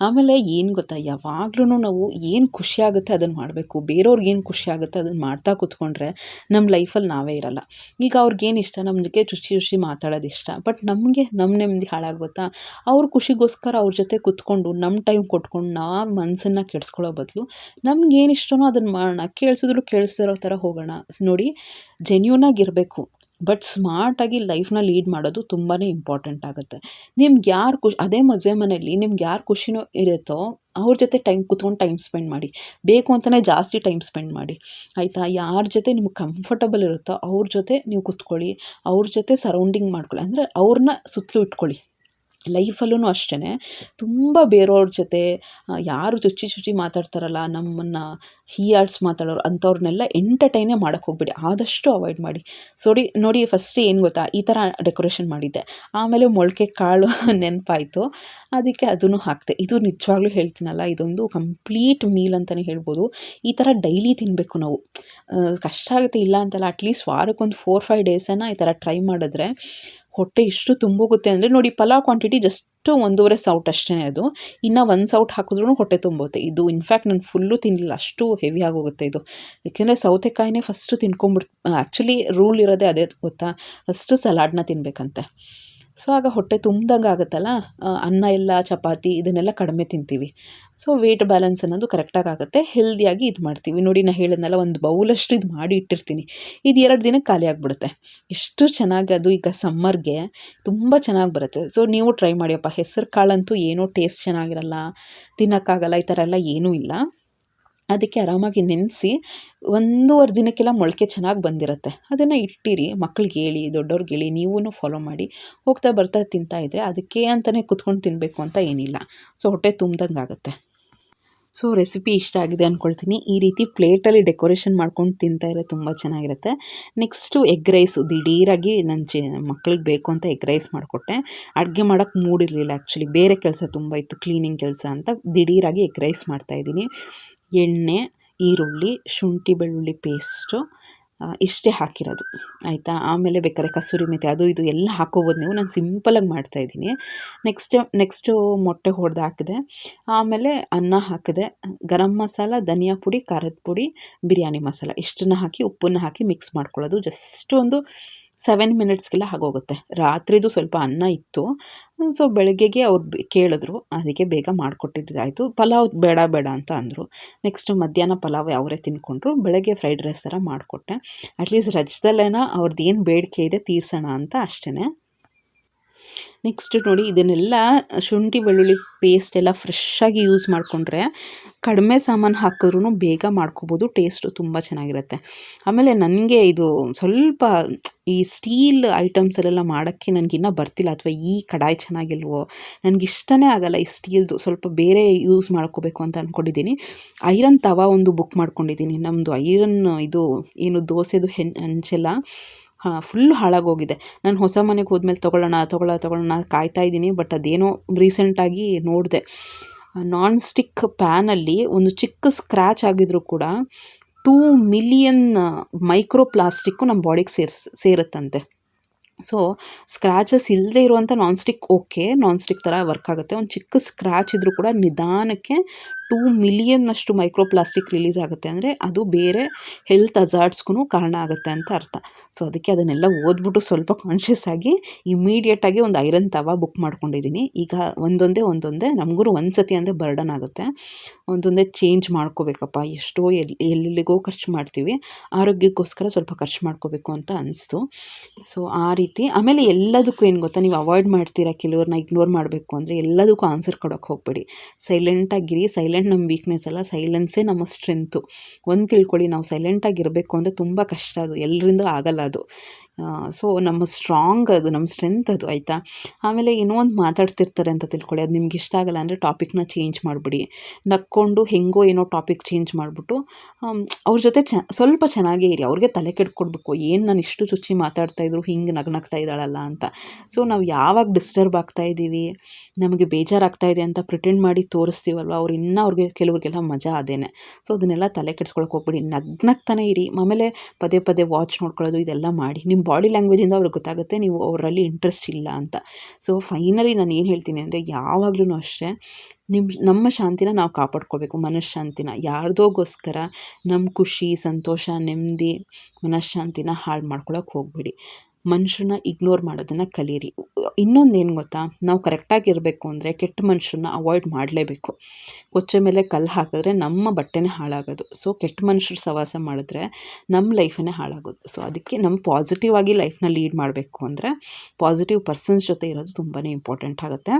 ಆಮೇಲೆ ಏನು ಗೊತ್ತಾ ಯಾವಾಗ್ಲೂ ನಾವು ಏನು ಖುಷಿಯಾಗುತ್ತೆ ಅದನ್ನು ಮಾಡಬೇಕು. ಬೇರೆಯವ್ರಿಗೆ ಏನು ಖುಷಿ ಆಗುತ್ತೆ ಅದನ್ನು ಮಾಡ್ತಾ ಕೂತ್ಕೊಂಡ್ರೆ ನಮ್ಮ ಲೈಫಲ್ಲಿ ನಾವೇ ಇರಲ್ಲ. ಈಗ ಅವ್ರಿಗೇನು ಇಷ್ಟ, ನಮಗೆ ರುಚಿ ರುಚಿ ಮಾತಾಡೋದು ಇಷ್ಟ. ಬಟ್ ನಮಗೆ ನಮ್ಮ ನೆಮ್ಮದಿ ಹಾಳಾಗುತ್ತಾ ಅವ್ರ ಖುಷಿಗೋಸ್ಕರ ಅವ್ರ ಜೊತೆ ಕೂತ್ಕೊಂಡು ನಮ್ಮ ಟೈಮ್ ಕೊಟ್ಕೊಂಡು ನಾವು ಮನಸ್ಸನ್ನು ಕೆಡಿಸ್ಕೊಳ್ಳೋ ಬದಲು ನಮ್ಗೇನು ಇಷ್ಟನೋ ಅದನ್ನು ಮಾಡೋಣ ಕೇಳಿಸಿದ್ರು ಕೇಳಿಸ್ದಿರೋ ಥರ ಹೋಗೋಣ. ನೋಡಿ ಜೆನ್ಯೂನಾಗಿರಬೇಕು ಬಟ್ ಸ್ಮಾರ್ಟಾಗಿ ಲೈಫ್ನ ಲೀಡ್ ಮಾಡೋದು ತುಂಬಾ ಇಂಪಾರ್ಟೆಂಟ್ ಆಗುತ್ತೆ. ನಿಮ್ಗೆ ಯಾರು ಖುಷಿ, ಅದೇ ಮದುವೆ ಮನೆಯಲ್ಲಿ ನಿಮ್ಗೆ ಯಾರು ಖುಷಿನೋ ಇರುತ್ತೋ ಅವ್ರ ಜೊತೆ ಟೈಮ್ ಕುತ್ಕೊಂಡು ಟೈಮ್ ಸ್ಪೆಂಡ್ ಮಾಡಿ. ಬೇಕು ಅಂತಲೇ ಜಾಸ್ತಿ ಟೈಮ್ ಸ್ಪೆಂಡ್ ಮಾಡಿ. ಆಯಿತಾ? ಯಾರ ಜೊತೆ ನಿಮ್ಗೆ ಕಂಫರ್ಟಬಲ್ ಇರುತ್ತೋ ಅವ್ರ ಜೊತೆ ನೀವು ಕುತ್ಕೊಳ್ಳಿ, ಅವ್ರ ಜೊತೆ ಸರೌಂಡಿಂಗ್ ಮಾಡ್ಕೊಳ್ಳಿ. ಅಂದರೆ ಅವ್ರನ್ನ ಸುತ್ತಲೂ ಇಟ್ಕೊಳ್ಳಿ. ಲೈಫಲ್ಲೂ ಅಷ್ಟೇ ತುಂಬ ಬೇರೆಯವ್ರ ಜೊತೆ ಯಾರು ಚುಚ್ಚಿ ಚುಚ್ಚಿ ಮಾತಾಡ್ತಾರಲ್ಲ, ನಮ್ಮನ್ನು ಹೀಯಾಳ್ಸ್ ಮಾತಾಡೋರು ಅಂಥವ್ರನ್ನೆಲ್ಲ ಎಂಟರ್ಟೈನೇ ಮಾಡೋಕ್ಕೆ ಹೋಗ್ಬೇಡಿ. ಆದಷ್ಟು ಅವಾಯ್ಡ್ ಮಾಡಿ. ಸೋಡಿ, ನೋಡಿ ಫಸ್ಟ್ ಏನು ಗೊತ್ತಾ? ಈ ಥರ ಡೆಕೋರೇಷನ್ ಮಾಡಿದ್ದೆ. ಆಮೇಲೆ ಮೊಳಕೆ ಕಾಳು <laughs> ನೆನಪಾಯಿತು. ಅದಕ್ಕೆ ಅದನ್ನು ಹಾಕಿದೆ. ಇದು ನಿಜವಾಗ್ಲೂ ಹೇಳ್ತೀನಲ್ಲ, ಇದೊಂದು ಕಂಪ್ಲೀಟ್ ಮೀಲ್ ಅಂತಲೇ ಹೇಳ್ಬೋದು. ಈ ಥರ ಡೈಲಿ ತಿನ್ನಬೇಕು ನಾವು. ಕಷ್ಟ ಆಗುತ್ತೆ ಇಲ್ಲ ಅಂತಲ್ಲ, ಅಟ್ಲೀಸ್ಟ್ ವಾರಕ್ಕೊಂದು ಫೋರ್ ಫೈವ್ ಡೇಸನ್ನು ಈ ಥರ ಟ್ರೈ ಮಾಡಿದ್ರೆ ಹೊಟ್ಟೆ ಇಷ್ಟು ತುಂಬೋಗುತ್ತೆ ಅಂದರೆ ನೋಡಿ ಪಲಾವ್ ಕ್ವಾಂಟಿಟಿ ಜಸ್ಟ್ ಒಂದೂವರೆ ಸೌಟ್ ಅಷ್ಟೇ ಅದು. ಇನ್ನು ಒಂದು ಸೌಟ್ ಹಾಕಿದ್ರೂ ಹೊಟ್ಟೆ ತುಂಬುತ್ತೆ ಇದು ಇನ್ಫ್ಯಾಕ್ಟ್ ನಾನು ಫುಲ್ಲು ತಿನ್ನಲಿಲ್ಲ ಅಷ್ಟು ಹೆವಿ ಆಗೋಗುತ್ತೆ ಇದು. ಏಕೆಂದರೆ ಸೌತೆಕಾಯಿನೇ ಫಸ್ಟು ತಿನ್ಕೊಂಬಿಟ್ಟು ಆ್ಯಕ್ಚುಲಿ ರೂಲ್ ಇರೋದೇ ಅದೇ ಗೊತ್ತಾ? ಫಸ್ಟು ಸಲಾಡ್ನ ತಿನ್ನಬೇಕಂತೆ ಸೊ ಆಗ ಹೊಟ್ಟೆ ತುಂಬ್ದಂಗೆ ಆಗುತ್ತಲ್ಲ? ಅನ್ನ ಎಲ್ಲ ಚಪಾತಿ ಇದನ್ನೆಲ್ಲ ಕಡಿಮೆ ತಿಂತೀವಿ. ಸೊ ವೇಟ್ ಬ್ಯಾಲೆನ್ಸ್ ಅನ್ನೋದು ಕರೆಕ್ಟಾಗಿ ಆಗುತ್ತೆ. ಹೆಲ್ದಿಯಾಗಿ ಇದು ಮಾಡ್ತೀವಿ. ನೋಡಿ ನಾನು ಹೇಳಿದ್ನಲ್ಲ, ಒಂದು ಬೌಲಷ್ಟು ಇದು ಮಾಡಿ ಇಟ್ಟಿರ್ತೀನಿ. ಇದು ಎರಡು ದಿನಕ್ಕೆ ಖಾಲಿ ಆಗಿಬಿಡುತ್ತೆ. ಎಷ್ಟು ಚೆನ್ನಾಗಿ ಅದು ಈಗ ಸಮ್ಮರ್ಗೆ ತುಂಬ ಚೆನ್ನಾಗಿ ಬರುತ್ತೆ. ಸೊ ನೀವು ಟ್ರೈ ಮಾಡಿಯಪ್ಪ ಹೆಸರು ಕಾಳಂತೂ ಏನೂ ಟೇಸ್ಟ್ ಚೆನ್ನಾಗಿರಲ್ಲ. ತಿನ್ನೋಕ್ಕಾಗಲ್ಲ, ಈ ಥರ ಎಲ್ಲ ಏನೂ ಇಲ್ಲ. ಅದಕ್ಕೆ ಆರಾಮಾಗಿ ನೆನೆಸಿ ಒಂದೂವರೆ ದಿನಕ್ಕೆಲ್ಲ ಮೊಳಕೆ ಚೆನ್ನಾಗಿ ಬಂದಿರುತ್ತೆ. ಅದನ್ನು ಇಟ್ಟಿರಿ, ಮಕ್ಳಿಗೆ ಹೇಳಿ, ದೊಡ್ಡವ್ರಿಗೆ ಹೇಳಿ ನೀವೂ ಫಾಲೋ ಮಾಡಿ. ಹೋಗ್ತಾ ಬರ್ತಾ ತಿಂತಾ ಇದ್ದರೆ ಅದಕ್ಕೆ ಅಂತಲೇ ಕುತ್ಕೊಂಡು ತಿನ್ನಬೇಕು ಅಂತ ಏನಿಲ್ಲ. ಸೊ, ಹೊಟ್ಟೆ ತುಂಬ್ದಂಗೆ ಆಗುತ್ತೆ. ಸೊ ರೆಸಿಪಿ ಇಷ್ಟ ಆಗಿದೆ ಅಂದ್ಕೊಳ್ತೀನಿ ಈ ರೀತಿ ಪ್ಲೇಟಲ್ಲಿ ಡೆಕೋರೇಷನ್ ಮಾಡ್ಕೊಂಡು ತಿಂತಾ ಇರೋ ತುಂಬ ಚೆನ್ನಾಗಿರುತ್ತೆ. ನೆಕ್ಸ್ಟು ಎಗ್ ರೈಸು, ದಿಢೀರಾಗಿ ನನ್ನ ಚೆ, ಮಕ್ಳಿಗೆ ಬೇಕು ಅಂತ ಎಗ್ ರೈಸ್ ಮಾಡಿಕೊಟ್ಟೆ. ಅಡುಗೆ ಮಾಡೋಕ್ಕೆ ಮೂಡಿರಲಿಲ್ಲ ಆ್ಯಕ್ಚುಲಿ ಬೇರೆ ಕೆಲಸ ತುಂಬ ಇತ್ತು ಕ್ಲೀನಿಂಗ್ ಕೆಲಸ ಅಂತ ದಿಢೀರಾಗಿ ಎಗ್ ರೈಸ್ ಮಾಡ್ತಾಯಿದ್ದೀನಿ ಎಣ್ಣೆ, ಈರುಳ್ಳಿ, ಶುಂಠಿ, ಬೆಳ್ಳುಳ್ಳಿ ಪೇಸ್ಟು ಇಷ್ಟೇ ಹಾಕಿರೋದು. ಆಯಿತಾ? ಆಮೇಲೆ ಬೇಕಾದ್ರೆ ಕಸೂರಿ ಮೆತ್ತೆ ಅದು ಇದು ಎಲ್ಲ ಹಾಕೋಬೋದು ನೀವು. ನಾನು ಸಿಂಪಲಾಗಿ ಮಾಡ್ತಾಯಿದ್ದೀನಿ ನೆಕ್ಸ್ಟ್ ನೆಕ್ಸ್ಟು ಮೊಟ್ಟೆ ಹೊಡೆದು ಹಾಕಿದೆ. ಆಮೇಲೆ ಅನ್ನ ಹಾಕಿದೆ. ಗರಂ ಮಸಾಲ, ಧನಿಯಾ ಪುಡಿ, ಖಾರದ ಪುಡಿ, ಬಿರಿಯಾನಿ ಮಸಾಲ. ಇಷ್ಟನ್ನು ಹಾಕಿ, ಉಪ್ಪನ್ನು ಹಾಕಿ ಮಿಕ್ಸ್ ಮಾಡ್ಕೊಳ್ಳೋದು. ಜಸ್ಟ್ ಒಂದು ಸೆವೆನ್ ಮಿನಿಟ್ಸ್ಗೆಲ್ಲ ಆಗೋಗುತ್ತೆ. ರಾತ್ರಿದು ಸ್ವಲ್ಪ ಅನ್ನ ಇತ್ತು. ಸೊ ಬೆಳಗ್ಗೆಗೆ ಅವ್ರು ಕೇಳಿದ್ರು, ಅದಕ್ಕೆ ಬೇಗ ಮಾಡಿಕೊಟ್ಟಿದ್ದಾಯಿತು. ಪಲಾವ್ ಬೇಡ ಬೇಡ ಅಂತ ಅಂದರು. ನೆಕ್ಸ್ಟ್ ಮಧ್ಯಾಹ್ನ ಪಲಾವ್ ಅವರೇ ತಿನ್ಕೊಂಡ್ರು. ಬೆಳಗ್ಗೆ ಫ್ರೈಡ್ ರೈಸ್ ಥರ ಮಾಡಿಕೊಟ್ಟೆ. ಅಟ್ಲೀಸ್ಟ್ ರಜದಲ್ಲೇನ ಅವ್ರದ್ದು ಏನು ಬೇಡಿಕೆ ಇದೆ ತೀರ್ಸೋಣ ಅಂತ ಅಷ್ಟೇ ನೆಕ್ಸ್ಟ್ ನೋಡಿ, ಇದನ್ನೆಲ್ಲ ಶುಂಠಿ, ಬೆಳ್ಳುಳ್ಳಿ ಪೇಸ್ಟ್ ಎಲ್ಲ ಫ್ರೆಶ್ಶಾಗಿ ಯೂಸ್ ಮಾಡಿಕೊಂಡ್ರೆ ಕಡಿಮೆ ಸಾಮಾನು ಹಾಕಿದ್ರೂ ಬೇಗ ಮಾಡ್ಕೋಬೋದು ಟೇಸ್ಟು ತುಂಬ ಚೆನ್ನಾಗಿರುತ್ತೆ. ಆಮೇಲೆ ನನಗೆ ಇದು ಸ್ವಲ್ಪ ಈ ಸ್ಟೀಲ್ ಐಟಮ್ಸಲ್ಲೆಲ್ಲ ಮಾಡೋಕ್ಕೆ ನನಗಿನ್ನೂ ಬರ್ತಿಲ್ಲ, ಅಥವಾ ಈ ಕಡಾಯಿ ಚೆನ್ನಾಗಿಲ್ವೋ, ನನಗೆ ಇಷ್ಟನೇ ಆಗಲ್ಲ ಈ ಸ್ಟೀಲ್ದು ಸ್ವಲ್ಪ ಬೇರೆ ಯೂಸ್ ಮಾಡ್ಕೋಬೇಕು ಅಂತ ಅಂದ್ಕೊಂಡಿದ್ದೀನಿ ಐರನ್ ತವಾ ಒಂದು ಬುಕ್ ಮಾಡ್ಕೊಂಡಿದ್ದೀನಿ ನಮ್ಮದು ಐರನ್ ಇದು, ಏನು ದೋಸೆದು ಹೆನ್, ಹಂಚೆಲ್ಲ. ಫುಲ್ ಹಾಳಾಗೋಗಿದೆ. ನಾನು ಹೊಸ ಮನೆಗೆ ಹೋದ್ಮೇಲೆ ತೊಗೊಳ್ಳೋಣ, ತೊಗೊಳ್ಳೋ ತೊಗೊಳ್ಳೋಣ ಕಾಯ್ತಾ ಇದ್ದೀನಿ ಬಟ್ ಅದೇನೋ ರೀಸೆಂಟಾಗಿ ನೋಡಿದೆ. ನಾನ್ ಸ್ಟಿಕ್ ಪ್ಯಾನಲ್ಲಿ ಒಂದು ಚಿಕ್ಕ ಸ್ಕ್ರ್ಯಾಚ್ ಆಗಿದ್ರು ಕೂಡ ಟೂ ಮಿಲಿಯನ್ ಮೈಕ್ರೋ ಪ್ಲಾಸ್ಟಿಕ್ಕು ನಮ್ಮ ಬಾಡಿಗೆ ಸೇರ್ಸ್, ಸೇರುತ್ತಂತೆ. ಸೊ ಸ್ಕ್ರ್ಯಾಚಸ್ ಇಲ್ಲದೆ ಇರುವಂಥ non stick okay non stick ಥರ ವರ್ಕ್ ಆಗುತ್ತೆ. ಒಂದು ಚಿಕ್ಕ ಸ್ಕ್ರ್ಯಾಚ್ ಇದ್ದರೂ ಕೂಡ ನಿಧಾನಕ್ಕೆ ಟೂ ಮಿಲಿಯನ್ನಷ್ಟು ಮೈಕ್ರೋ ಪ್ಲಾಸ್ಟಿಕ್ ರಿಲೀಸ್ ಆಗುತ್ತೆ ಅಂದರೆ ಅದು ಬೇರೆ ಹೆಲ್ತ್ ಅಜಾರ್ಟ್ಸ್ಗೂ ಕಾರಣ ಆಗುತ್ತೆ ಅಂತ ಅರ್ಥ. ಸೊ, ಅದಕ್ಕೆ ಅದನ್ನೆಲ್ಲ ಓದ್ಬಿಟ್ಟು ಸ್ವಲ್ಪ ಕಾನ್ಷಿಯಸ್ ಆಗಿ ಇಮಿಡಿಯೇಟಾಗಿ ಒಂದು ಐರನ್ ತವ ಬುಕ್ ಮಾಡ್ಕೊಂಡಿದ್ದೀನಿ. ಈಗ ಒಂದೊಂದೇ ಒಂದೊಂದೇ ನಮಗೂ ಒಂದು ಸತಿ ಅಂದರೆ ಬರ್ಡನ್ ಆಗುತ್ತೆ. ಒಂದೊಂದೇ ಚೇಂಜ್ ಮಾಡ್ಕೋಬೇಕಪ್ಪ. ಎಷ್ಟೋ ಎಲ್ಲಿ ಎಲ್ಲಿಗೋ ಖರ್ಚು ಮಾಡ್ತೀವಿ. ಆರೋಗ್ಯಕ್ಕೋಸ್ಕರ ಸ್ವಲ್ಪ ಖರ್ಚು ಮಾಡ್ಕೋಬೇಕು ಅಂತ ಅನಿಸ್ತು. ಸೊ, ಆ ರೀತಿ. ಆಮೇಲೆ ಎಲ್ಲದಕ್ಕೂ ಏನು ಗೊತ್ತಾ? ನೀವು ಅವಾಯ್ಡ್ ಮಾಡ್ತೀರಾ? ಕೆಲವ್ರನ್ನ ಇಗ್ನೋರ್ ಮಾಡಬೇಕು ಅಂದರೆ ಎಲ್ಲದಕ್ಕೂ ಆನ್ಸರ್ ಕೊಡೋಕೆ ಹೋಗ್ಬೇಡಿ. ಸೈಲೆಂಟಾಗಿರಿ ಸೈಲೆಂಟ್ ಸೈಲೆಂಟ್ ನಮ್ಮ ವೀಕ್ನೆಸ್ ಅಲ್ಲ ಸೈಲೆನ್ಸೇ ನಮ್ಮ ಸ್ಟ್ರೆಂತು ಒಂದು ತಿಳ್ಕೊಳ್ಳಿ ನಾವು ಸೈಲೆಂಟಾಗಿರಬೇಕು ಅಂದರೆ ತುಂಬ ಕಷ್ಟ ಅದು. ಎಲ್ಲರಿಂದ ಆಗಲ್ಲ ಅದು. ಸೊ ನಮ್ಮ ಸ್ಟ್ರಾಂಗ್ ಅದು, ನಮ್ಮ ಸ್ಟ್ರೆಂತ್ ಅದು, ಆಯಿತಾ? ಆಮೇಲೆ ಏನೋ ಒಂದು ಮಾತಾಡ್ತಿರ್ತಾರೆ ಅಂತ ತಿಳ್ಕೊಳ್ಳಿ. ಅದು ನಿಮ್ಗೆ ಇಷ್ಟ ಆಗಲ್ಲ ಅಂದರೆ ಟಾಪಿಕ್ನ ಚೇಂಜ್ ಮಾಡಿಬಿಡಿ. ನಕ್ಕೊಂಡು ಹೆಂಗೋ ಏನೋ ಟಾಪಿಕ್ ಚೇಂಜ್ ಮಾಡಿಬಿಟ್ಟು ಅವ್ರ ಜೊತೆ ಚ, ಸ್ವಲ್ಪ ಚೆನ್ನಾಗೇ ಇರಿ. ಅವ್ರಿಗೆ ತಲೆ ಕೆಡ್ಕೊಡ್ಬೇಕು ಏನು ನಾನು ಇಷ್ಟು ಚುಚ್ಚಿ ಮಾತಾಡ್ತಾಯಿದ್ರು ಹಿಂಗೆ ನಗ್ನಗ್ತಾ ಇದ್ದಾಳಲ್ಲ ಅಂತ. ಸೊ ನಾವು ಯಾವಾಗ ಡಿಸ್ಟರ್ಬ್ ಆಗ್ತಾ ಇದ್ದೀವಿ ನಮಗೆ ಬೇಜಾರಾಗ್ತಾ ಇದೆ ಅಂತ ಪ್ರಿಟೆಂಡ್ ಮಾಡಿ ತೋರಿಸ್ತೀವಲ್ವ? ಅವ್ರು ಇನ್ನೂ ಅವ್ರಿಗೆ, ಕೆಲವ್ರಿಗೆಲ್ಲ ಮಜಾ ಅದೇನೆ. ಸೊ ಅದನ್ನೆಲ್ಲ ತಲೆ ಕೆಡ್ಸ್ಕೊಳಕ್ಕೆ ಹೋಗ್ಬಿಡಿ. ನಗ್ನಗ್ತಾನೆ ಇರಿ. ಆಮೇಲೆ ಪದೇ ಪದೇ ವಾಚ್ ನೋಡ್ಕೊಳ್ಳೋದು, ಇದೆಲ್ಲ ಮಾಡಿ. ನಿಮ್ಮ ಬಾಡಿ ಲ್ಯಾಂಗ್ವೇಜಿಂದ ಅವ್ರಿಗೆ ಗೊತ್ತಾಗುತ್ತೆ, ನೀವು ಅವರಲ್ಲಿ ಇಂಟ್ರೆಸ್ಟ್ ಇಲ್ಲ ಅಂತ. ಸೊ ಫೈನಲಿ ನಾನು ಏನು ಹೇಳ್ತೀನಿ ಅಂದರೆ ಯಾವಾಗ್ಲೂ ಅಷ್ಟೇ ನಿಮ್ಮ ನಮ್ಮ ಶಾಂತಿನ ನಾವು ಕಾಪಾಡ್ಕೋಬೇಕು, ಮನಃಶಾಂತಿನ. ಯಾರ್ದೋಗೋಸ್ಕರ ನಮ್ಮ ಖುಷಿ, ಸಂತೋಷ, ನೆಮ್ಮದಿ, ಮನಃಶಾಂತಿನ ಹಾಳು ಮಾಡ್ಕೊಳಕ್ಕೆ ಹೋಗ್ಬಿಡಿ. ಮನುಷ್ಯರನ್ನ ಇಗ್ನೋರ್ ಮಾಡೋದನ್ನು ಕಲೀರಿ. ಇನ್ನೊಂದು ಏನು ಗೊತ್ತಾ? ನಾವು ಕರೆಕ್ಟಾಗಿರಬೇಕು ಅಂದರೆ ಕೆಟ್ಟ ಮನುಷ್ಯರನ್ನ ಅವಾಯ್ಡ್ ಮಾಡಲೇಬೇಕು. ಕೊಚ್ಚೆ ಮೇಲೆ ಕಲ್ಲು ಹಾಕಿದ್ರೆ ನಮ್ಮ ಬಟ್ಟೆನೇ ಹಾಳಾಗೋದು. ಸೊ ಕೆಟ್ಟ ಮನುಷ್ಯರು ಸವಾಸ ಮಾಡಿದ್ರೆ ನಮ್ಮ ಲೈಫನ್ನೇ ಹಾಳಾಗೋದು. ಸೊ ಅದಕ್ಕೆ ನಮ್ಮ ಪಾಸಿಟಿವ್ ಆಗಿ ಲೈಫ್ನ ಲೀಡ್ ಮಾಡಬೇಕು ಅಂದರೆ ಪಾಸಿಟಿವ್ ಪರ್ಸನ್ಸ್ ಜೊತೆ ಇರೋದು ತುಂಬಾ ಇಂಪಾರ್ಟೆಂಟ್ ಆಗುತ್ತೆ.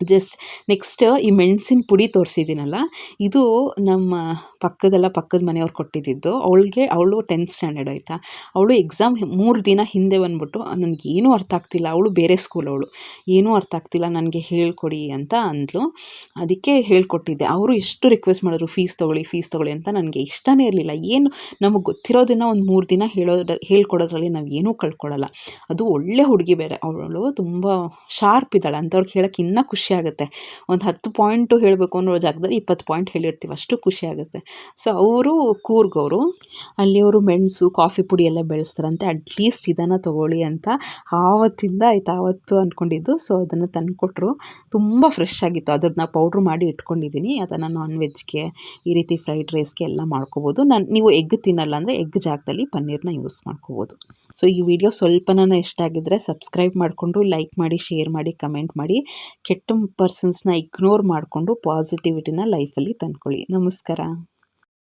ಜಸ್ಟ್ ನೆಕ್ಸ್ಟ್ ಈ ಮೆಣಸಿನ ಪುಡಿ ತೋರಿಸಿದ್ದೀನಲ್ಲ, ಇದು ನಮ್ಮ ಪಕ್ಕದಲ್ಲ, ಪಕ್ಕದ ಮನೆಯವ್ರು ಕೊಟ್ಟಿದ್ದಿದ್ದು, ಅವಳಿಗೆ, ಅವಳು ಟೆಂತ್ ಸ್ಟ್ಯಾಂಡರ್ಡ್ ಆಯಿತಾ? ಅವಳು ಎಕ್ಸಾಮ್ ಮೂರು ದಿನ ಹಿಂದೆ ಬಂದ್ಬಿಟ್ಟು ನನಗೇನು ಅರ್ಥ ಆಗ್ತಿಲ್ಲ, ಅವಳು ಬೇರೆ ಸ್ಕೂಲ್ ಅವಳು, ಏನೂ ಅರ್ಥ ಆಗ್ತಿಲ್ಲ, ನನಗೆ ಹೇಳ್ಕೊಡಿ ಅಂತ ಅಂದ್ಲು. ಅದಕ್ಕೆ ಹೇಳ್ಕೊಟ್ಟಿದ್ದೆ. ಅವರು ಎಷ್ಟು ರಿಕ್ವೆಸ್ಟ್ ಮಾಡಿದ್ರು ಫೀಸ್ ತೊಗೊಳ್ಳಿ ಫೀಸ್ ತೊಗೊಳ್ಳಿ ಅಂತ ನನಗೆ ಇಷ್ಟನೇ ಇರಲಿಲ್ಲ. ಏನು ನಮಗೆ ಗೊತ್ತಿರೋದನ್ನು ಒಂದು ಮೂರು ದಿನ ಹೇಳೋದ್ರ, ಹೇಳ್ಕೊಡೋದ್ರಲ್ಲಿ ನಾವು ಏನೂ ಕಳ್ಕೊಳ್ಳಲ್ಲ ಅದು ಒಳ್ಳೆ ಹುಡುಗಿ ಬೇರೆ. ಅವಳು ತುಂಬ ಶಾರ್ಪ್ ಇದ್ದಾಳೆ. ಅಂಥವ್ರಿಗೆ ಹೇಳೋಕ್ಕೆ ಇನ್ನೂ ಖುಷಿ ಖುಷಿ ಆಗುತ್ತೆ. ಒಂದು ಹತ್ತು ಪಾಯಿಂಟು ಹೇಳಬೇಕು ಅನ್ನೋ ಜಾಗದಲ್ಲಿ ಇಪ್ಪತ್ತು ಪಾಯಿಂಟ್ ಹೇಳಿರ್ತೀವಿ, ಅಷ್ಟು ಖುಷಿ ಆಗುತ್ತೆ. ಸೊ ಅವರು ಕೂರ್ಗವರು ಅಲ್ಲಿ ಅವರು ಮೆಣಸು, ಕಾಫಿ ಪುಡಿ ಎಲ್ಲ ಬೆಳೆಸ್ತಾರಂತೆ ಅಟ್ಲೀಸ್ಟ್ ಇದನ್ನು ತೊಗೊಳ್ಳಿ ಅಂತ ಆವತ್ತಿಂದ ಆಯ್ತು, ಆವತ್ತು ಅಂದ್ಕೊಂಡಿದ್ದು ಸೊ ಅದನ್ನು ತಂದುಕೊಟ್ರು. ತುಂಬ ಫ್ರೆಶ್ ಆಗಿತ್ತು. ಅದ್ರನ್ನ ಪೌಡ್ರ್ ಮಾಡಿ ಇಟ್ಕೊಂಡಿದ್ದೀನಿ ಅದನ್ನು ನಾನ್ ವೆಜ್ಗೆ ಈ ರೀತಿ ಫ್ರೈಡ್ ರೈಸ್ಗೆ ಎಲ್ಲ ಮಾಡ್ಕೋಬೋದು. ನಾನು, ನೀವು ಎಗ್ ತಿನ್ನಲ್ಲ ಅಂದರೆ ಎಗ್ ಜಾಗದಲ್ಲಿ ಪನ್ನೀರ್ನ ಯೂಸ್ ಮಾಡ್ಕೋಬೋದು. ಸೊ ಈ ವಿಡಿಯೋ ಸ್ವಲ್ಪನ ಇಷ್ಟ ಆಗಿದ್ದರೆ ಸಬ್ಸ್ಕ್ರೈಬ್ ಮಾಡಿಕೊಂಡು ಲೈಕ್ ಮಾಡಿ, ಶೇರ್ ಮಾಡಿ, ಕಮೆಂಟ್ ಮಾಡಿ. ಕೆಟ್ಟ ಪರ್ಸನ್ಸ್ನ ಇಗ್ನೋರ್ ಮಾಡಿಕೊಂಡು ಪಾಸಿಟಿವಿಟಿನ ಲೈಫಲ್ಲಿ ತಂದ್ಕೊಳ್ಳಿ. ನಮಸ್ಕಾರ.